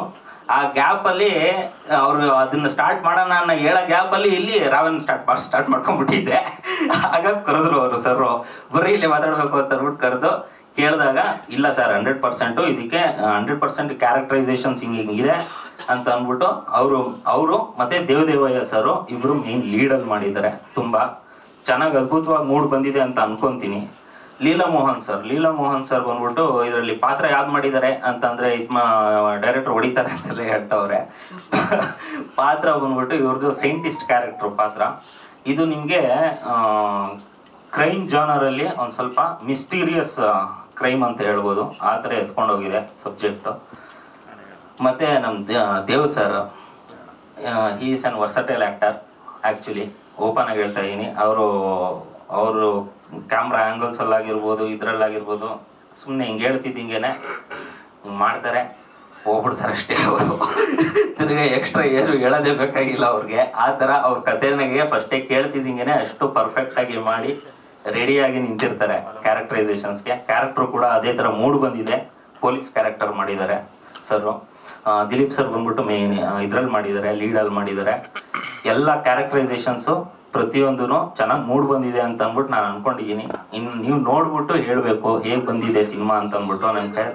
ಆ ಗ್ಯಾಪಲ್ಲಿ ಅವರು ಅದನ್ನು ಸ್ಟಾರ್ಟ್ ಮಾಡೋಣ ಅನ್ನೋ ಹೇಳೋ ಗ್ಯಾಪಲ್ಲಿ ಇಲ್ಲಿ ರಾವನ್ ಸ್ಟಾರ್ಟ್ ಸ್ಟಾರ್ಟ್ ಮಾಡ್ಕೊಂಡ್ಬಿಟ್ಟಿದ್ದೆ. ಆಗ ಕರೆದ್ರು ಅವರು ಸರ್ ಬರೀ ಇಲ್ಲಿ ಮಾತಾಡಬೇಕು ಅಂತ ಅಂದ್ಬಿಟ್ಟು ಕರೆದು ಕೇಳಿದಾಗ, ಇಲ್ಲ ಸರ್ ಹಂಡ್ರೆಡ್ ಪರ್ಸೆಂಟು ಇದಕ್ಕೆ ಹಂಡ್ರೆಡ್ ಪರ್ಸೆಂಟ್ ಕ್ಯಾರೆಕ್ಟರೈಸೇಷನ್ಸ್ ಹಿಂಗೆ ಇದೆ ಅಂತ ಅಂದ್ಬಿಟ್ಟು ಅವರು ಅವರು ಮತ್ತೆ ದೇವದೇವಯ್ಯ ಸರು ಇಬ್ಬರು ಮೇನ್ ಲೀಡಲ್ಲಿ ಮಾಡಿದ್ದಾರೆ. ತುಂಬ ಚೆನ್ನಾಗಿ ಅದ್ಭುತವಾಗಿ ಮೂಡ್ ಬಂದಿದೆ ಅಂತ ಅನ್ಕೊಂತೀನಿ. ಲೀಲಾ ಮೋಹನ್ ಸರ್ ಲೀಲಾ ಮೋಹನ್ ಸರ್ ಬಂದ್ಬಿಟ್ಟು ಇದರಲ್ಲಿ ಪಾತ್ರ ಯಾವ್ದು ಮಾಡಿದ್ದಾರೆ ಅಂತಂದ್ರೆ ಇದ್ಮ ಡೈರೆಕ್ಟರ್ ಹೊಡಿತಾರೆ ಅಂತೆಲ್ಲ ಹೇಳ್ತಾವ್ರೆ. ಪಾತ್ರ ಬಂದ್ಬಿಟ್ಟು ಇವ್ರದ್ದು ಸೈಂಟಿಸ್ಟ್ ಕ್ಯಾರೆಕ್ಟರ್ ಪಾತ್ರ. ಇದು ನಿಮಗೆ ಕ್ರೈಮ್ ಜಾನರಲ್ಲಿ ಒಂದು ಸ್ವಲ್ಪ ಮಿಸ್ಟೀರಿಯಸ್ ಕ್ರೈಮ್ ಅಂತ ಹೇಳ್ಬೋದು. ಆ ಥರ ಎತ್ಕೊಂಡೋಗಿದೆ ಸಬ್ಜೆಕ್ಟು. ಮತ್ತು ನಮ್ಮ Dev sir he is an versatile actor actually open ಆಗಿ ಹೇಳ್ತಾ ಇದ್ದೀನಿ ಅವರು ಅವರು ಕ್ಯಾಮ್ರಾ ಆ್ಯಂಗಲ್ಸಲ್ಲಾಗಿರ್ಬೋದು ಇದರಲ್ಲಾಗಿರ್ಬೋದು ಸುಮ್ಮನೆ ಹಿಂಗೆ ಹೇಳ್ತಿದ್ದಿಂಗೇನೆ ಹಿಂಗೆ ಮಾಡ್ತಾರೆ. ಹೋಗ್ಬಿಡ್ತಾರೆ ಅಷ್ಟೇ ಅವರು. ತಿರ್ಗ ಎಕ್ಸ್ಟ್ರಾ ಏನು ಹೇಳೋದೇ ಬೇಕಾಗಿಲ್ಲ ಅವ್ರಿಗೆ. ಆ ಥರ ಅವ್ರ ಕಥೆನಾಗೆ ಫಸ್ಟೇ ಕೇಳ್ತಿದ್ದಂಗೆ ಅಷ್ಟು ಪರ್ಫೆಕ್ಟಾಗಿ ಮಾಡಿ ರೆಡಿಯಾಗಿ ನಿಂತಿರ್ತಾರೆ ಕ್ಯಾರೆಕ್ಟರೈಸೇಷನ್ಸ್ಗೆ. ಕ್ಯಾರೆಕ್ಟರ್ ಕೂಡ ಅದೇ ಥರ ಮೂಡ್ ಬಂದಿದೆ. ಪೊಲೀಸ್ ಕ್ಯಾರೆಕ್ಟರ್ ಮಾಡಿದ್ದಾರೆ ಸರ್ ದಿಲೀಪ್ ಸರ್ ಬಂದ್ಬಿಟ್ಟು ಮೇನ್ ಇದ್ರಲ್ಲಿ ಮಾಡಿದ್ದಾರೆ, ಲೀಡಲ್ಲಿ ಮಾಡಿದ್ದಾರೆ. ಎಲ್ಲ ಕ್ಯಾರೆಕ್ಟರೈಸೇಷನ್ಸು ಪ್ರತಿಯೊಂದೂ ಚೆನ್ನಾಗಿ ಮೂಡ್ ಬಂದಿದೆ ಅಂತ ಅಂದ್ಬಿಟ್ಟು ನಾನು ಅನ್ಕೊಂಡಿದ್ದೀನಿ. ಇನ್ನು ನೀವು ನೋಡ್ಬಿಟ್ಟು ಹೇಳಬೇಕು, ಹೇಗೆ ಬಂದಿದೆ ಸಿನಿಮಾ ಅಂತ ಅಂದ್ಬಿಟ್ಟು ನನಗೆ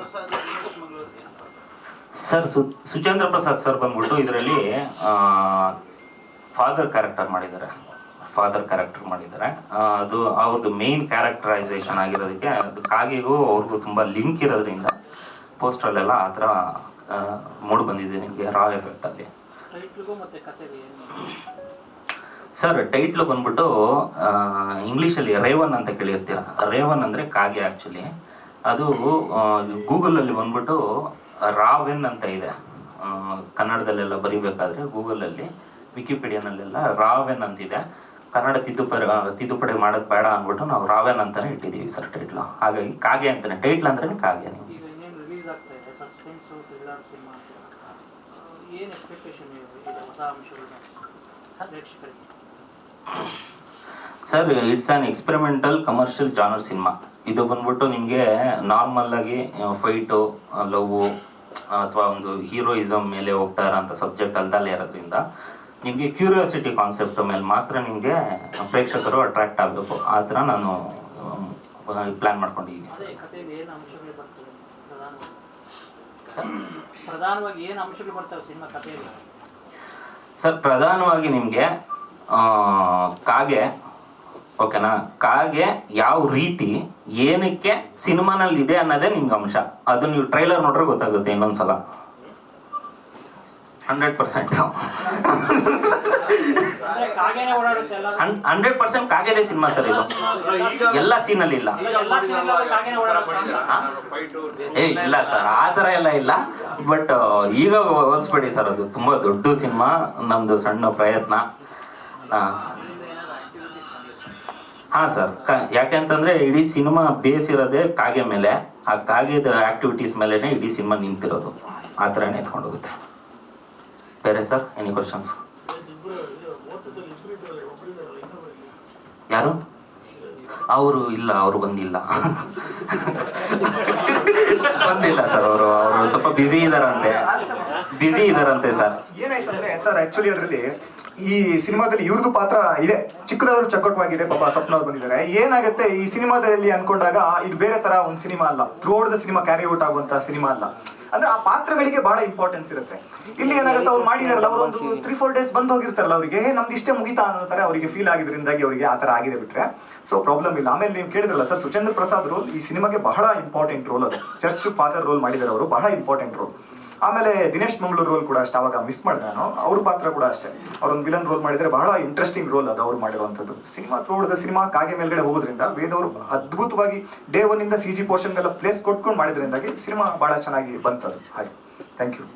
ಸರ್, ಸು, ಸುಚೇಂದ್ರ ಪ್ರಸಾದ್ ಸರ್ ಬಂದ್ಬಿಟ್ಟು ಇದರಲ್ಲಿ ಫಾದರ್ ಕ್ಯಾರೆಕ್ಟರ್ ಮಾಡಿದ್ದಾರೆ. ಫಾದರ್ ಕ್ಯಾರೆಕ್ಟರ್ ಮಾಡಿದ್ದಾರೆ. ಅದು ಅವ್ರದ್ದು ಮೇನ್ ಕ್ಯಾರೆಕ್ಟರೈಸೇಷನ್ ಆಗಿರೋದಕ್ಕೆ ಅದು ಕಾಗೆಗೂ ಅವ್ರಿಗೂ ತುಂಬ ಲಿಂಕ್ ಇರೋದ್ರಿಂದ ಪೋಸ್ಟ್ರಲ್ಲೆಲ್ಲ ಆ ಥರ ಮೂಡ್ ಬಂದಿದೆ ನಿಮಗೆ ರಾ ಎಫೆಕ್ಟಲ್ಲಿ ಸರ್ ಟೈಟ್ಲು ಬಂದ್ಬಿಟ್ಟು ಇಂಗ್ಲೀಷಲ್ಲಿ ರೇವನ್ ಅಂತ ಕೇಳಿರ್ತೀರ? ರೇವನ್ ಅಂದರೆ ಕಾಗೆ ಆ್ಯಕ್ಚುಲಿ ಅದು ಗೂಗಲಲ್ಲಿ ಬಂದ್ಬಿಟ್ಟು ರಾವೆನ್ ಅಂತ ಇದೆ. ಕನ್ನಡದಲ್ಲೆಲ್ಲ ಬರಿಬೇಕಾದ್ರೆ ಗೂಗಲಲ್ಲಿ ವಿಕಿಪೀಡಿಯಾನಲ್ಲೆಲ್ಲ ರಾವೆನ್ ಅಂತಿದೆ. ಕನ್ನಡ ತಿದ್ದುಪಡಿ ತಿದ್ದುಪಡಿ ಮಾಡೋದು ಬೇಡ ಅಂದ್ಬಿಟ್ಟು ನಾವು ರಾವೆನ್ ಅಂತಾನೆ ಇಟ್ಟಿದ್ದೀವಿ ಸರ್ ಟೈಟ್ಲು ಹಾಗಾಗಿ ಕಾಗೆ ಅಂತಾನೆ. ಟೈಟ್ಲ್ ಅಂದ್ರೆ ಕಾಗೆ ನೀವು. ಈಗ ಇನ್ನೇನು ರಿಲೀಸ್ ಆಗ್ತಾ ಇದೆ? ಸಸ್ಪೆನ್ಸು ಥ್ರಿಲ್ಲರ್ ಸಿನಿಮಾ ಏನು ಎಕ್ಸ್ಪೆಕ್ಟೇಷನ್ ಇದೆ ಹೊಸ ಅಂಶಗಳನ್ನ? ಪ್ರೇಕ್ಷಕರಿಗೆ. Sir it's an experimental commercial genre cinema. ಇದು ಬಂದ್ಬಿಟ್ಟು ನಿಮಗೆ ನಾರ್ಮಲ್ ಆಗಿ ಫೈಟು ಲವ್ ಅಥವಾ ಒಂದು ಹೀರೋಯಿಸಮ್ ಮೇಲೆ ಹೋಗ್ತಾ ಇರೋಂಥ ಸಬ್ಜೆಕ್ಟ್ ಅಲ್ದಲ್ಲೇ ಇರೋದ್ರಿಂದ ನಿಮಗೆ ಕ್ಯೂರಿಯಾಸಿಟಿ ಕಾನ್ಸೆಪ್ಟ್ ಮೇಲೆ ಮಾತ್ರ ನಿಮಗೆ ಪ್ರೇಕ್ಷಕರು ಅಟ್ರಾಕ್ಟ್ ಆಗಬೇಕು. ಆ ಥರ ನಾನು ಪ್ಲ್ಯಾನ್ ಮಾಡ್ಕೊಂಡಿದ್ದೀನಿ ಸರ್. ಪ್ರಧಾನವಾಗಿ ನಿಮಗೆ ಕಾಗೆ ಓಕೆನಾ? ಕಾಗೆ ಯಾವ ರೀತಿ ಏನಕ್ಕೆ ಸಿನಿಮಾನಲ್ಲಿ ಇದೆ ಅನ್ನೋದೇ ನಿಮ್ಗೆ ಅಂಶ. ಅದು ನೀವು ಟ್ರೈಲರ್ ನೋಡ್ರೆ ಗೊತ್ತಾಗುತ್ತೆ ಇನ್ನೊಂದ್ಸಲ. Hundred percent. ಹಂಡ್ರೆಡ್ ಪರ್ಸೆಂಟ್ ಕಾಗೆದೇ ಸಿನಿಮಾ ಸರ್ ಇದು. ಎಲ್ಲ ಸೀನಲ್ಲಿ ಇಲ್ಲ? ಏ ಇಲ್ಲ ಸರ್ ಆ ಥರ ಎಲ್ಲ ಇಲ್ಲ. ಬಟ್ ಈಗ ಹೋಲಿಸ್ಬೇಡಿ ಸರ್ ಅದು. ತುಂಬ ದೊಡ್ಡ ಸಿನಿಮಾ ನಮ್ಮದು ಸಣ್ಣ ಪ್ರಯತ್ನ. ಹಾಂ ಸರ್ ಕ ಯಾಕೆಂತಂದ್ರೆ ಇಡೀ ಸಿನಿಮಾ ಬೇಸ್ ಇರೋದೇ ಕಾಗೆ ಮೇಲೆ. ಆ ಕಾಗೆದ ಆಕ್ಟಿವಿಟೀಸ್ ಮೇಲೆನೆ ಇಡೀ ಸಿನಿಮಾ ನಿಂತಿರೋದು. ಆ ಥರನೇ ಎತ್ಕೊಂಡು ಹೋಗುತ್ತೆ ಬೇರೆ ಸರ್? ಎನಿ ಕ್ವಶನ್ಸ್ ಯಾರು? ಅವರು ಇಲ್ಲ, ಅವರು ಬಂದಿಲ್ಲ. ಬಂದಿಲ್ಲ ಸರ್ ಅವರು ಅವರು ಸ್ವಲ್ಪ ಬ್ಯುಸಿ ಇದಾರಂತೆ. ಬ್ಯುಸಿ ಇದಾರಂತೆ ಸರ್. ಏನಾಯ್ತಂದ್ರೆ ಸರ್ ಆಕ್ಚುಲಿ ಅದರಲ್ಲಿ ಈ ಸಿನಿಮಾದಲ್ಲಿ ಇವ್ರದ್ದು ಪಾತ್ರ ಇದೆ. ಚಿಕ್ಕದವರು ಚಕ್ಕಟವಾಗಿದೆ, ಪಾಪ ಸ್ವಪ್ನ ಅವ್ರು ಬಂದಿದ್ದಾರೆ. ಏನಾಗುತ್ತೆ ಈ ಸಿನಿಮಾದಲ್ಲಿ ಅನ್ಕೊಂಡಾಗ ಇದು ಬೇರೆ ತರ ಒಂದು ಸಿನಿಮಾ ಅಲ್ಲ. Throughout the cinema carry out ಆಗುವಂತ ಸಿನಿಮಾ ಅಲ್ಲ. ಅಂದ್ರೆ ಆ ಪಾತ್ರಗಳಿಗೆ ಬಹಳ ಇಂಪಾರ್ಟೆನ್ಸ್ ಇರುತ್ತೆ. ಇಲ್ಲಿ ಏನಾಗುತ್ತೆ ಅವ್ರು ಮಾಡಿದಾರಲ್ಲ ಅವರು ಒಂದು ತ್ರೀ ಫೋರ್ ಡೇಸ್ ಬಂದು ಹೋಗಿರ್ತಾರಲ್ಲ ಅವರಿಗೆ ನಮ್ದು ಇಷ್ಟೇ ಮುಗಿತಾ ಅನ್ನೋತಾರೆ ತರ ಅವರಿಗೆ ಫೀಲ್ ಆಗಿದ್ರಿಂದಾಗಿ ಅವರಿಗೆ ಆ ತರ ಆಗಿದೆ ಬಿಟ್ರೆ. ಸೊ ಪ್ರಾಬ್ಲಮ್ ಇಲ್ಲ. ಆಮೇಲೆ ನೀವು ಕೇಳಿದ್ರಲ್ಲ ಸರ್ ಸುಚೇಂದ್ರ ಪ್ರಸಾದ್ ರೋಲ್ ಈ ಸಿನಿಮಾಗೆ ಬಹಳ ಇಂಪಾರ್ಟೆಂಟ್ ರೋಲ್ ಅದು. ಚರ್ಚ್ ಫಾದರ್ ರೋಲ್ ಮಾಡಿದ್ದಾರೆ ಅವರು ಬಹಳ ಇಂಪಾರ್ಟೆಂಟ್ ರೋಲ್ ಆಮೇಲೆ ದಿನೇಶ್ ಮಂಗಳೂರು ರೋಲ್ ಕೂಡ ಅಷ್ಟೇ, ಅವಾಗ ಮಿಸ್ ಮಾಡಿದೆ ನಾನು. ಅವ್ರ ಪಾತ್ರ ಕೂಡ ಅಷ್ಟೇ. ಅವ್ರೊಂದು ವಿಲನ್ ರೋಲ್ ಮಾಡಿದ್ರೆ ಬಹಳ ಇಂಟ್ರೆಸ್ಟಿಂಗ್ ರೋಲ್ ಅದು ಅವ್ರು ಮಾಡಿರುವಂಥದ್ದು. ಸಿನಿಮಾ ತೋಡದ ಸಿನಿಮಾ ಕಾಗೆ ಮೇಲ್ಗಡೆ ಹೋಗೋದ್ರಿಂದ ವೇದ ಅವರು ಅದ್ಭುತವಾಗಿ ಡೇ ಒನ್ ಇಂದ ಸಿ ಜಿ ಪೋರ್ಷನ್ಗೆಲ್ಲ ಪ್ಲೇಸ್ ಕೊಟ್ಕೊಂಡು ಮಾಡಿದ್ರಿಂದಾಗಿ ಸಿನಿಮಾ ಬಹಳ ಚೆನ್ನಾಗಿ ಬಂತದು. ಹಾಗೆ. Thank you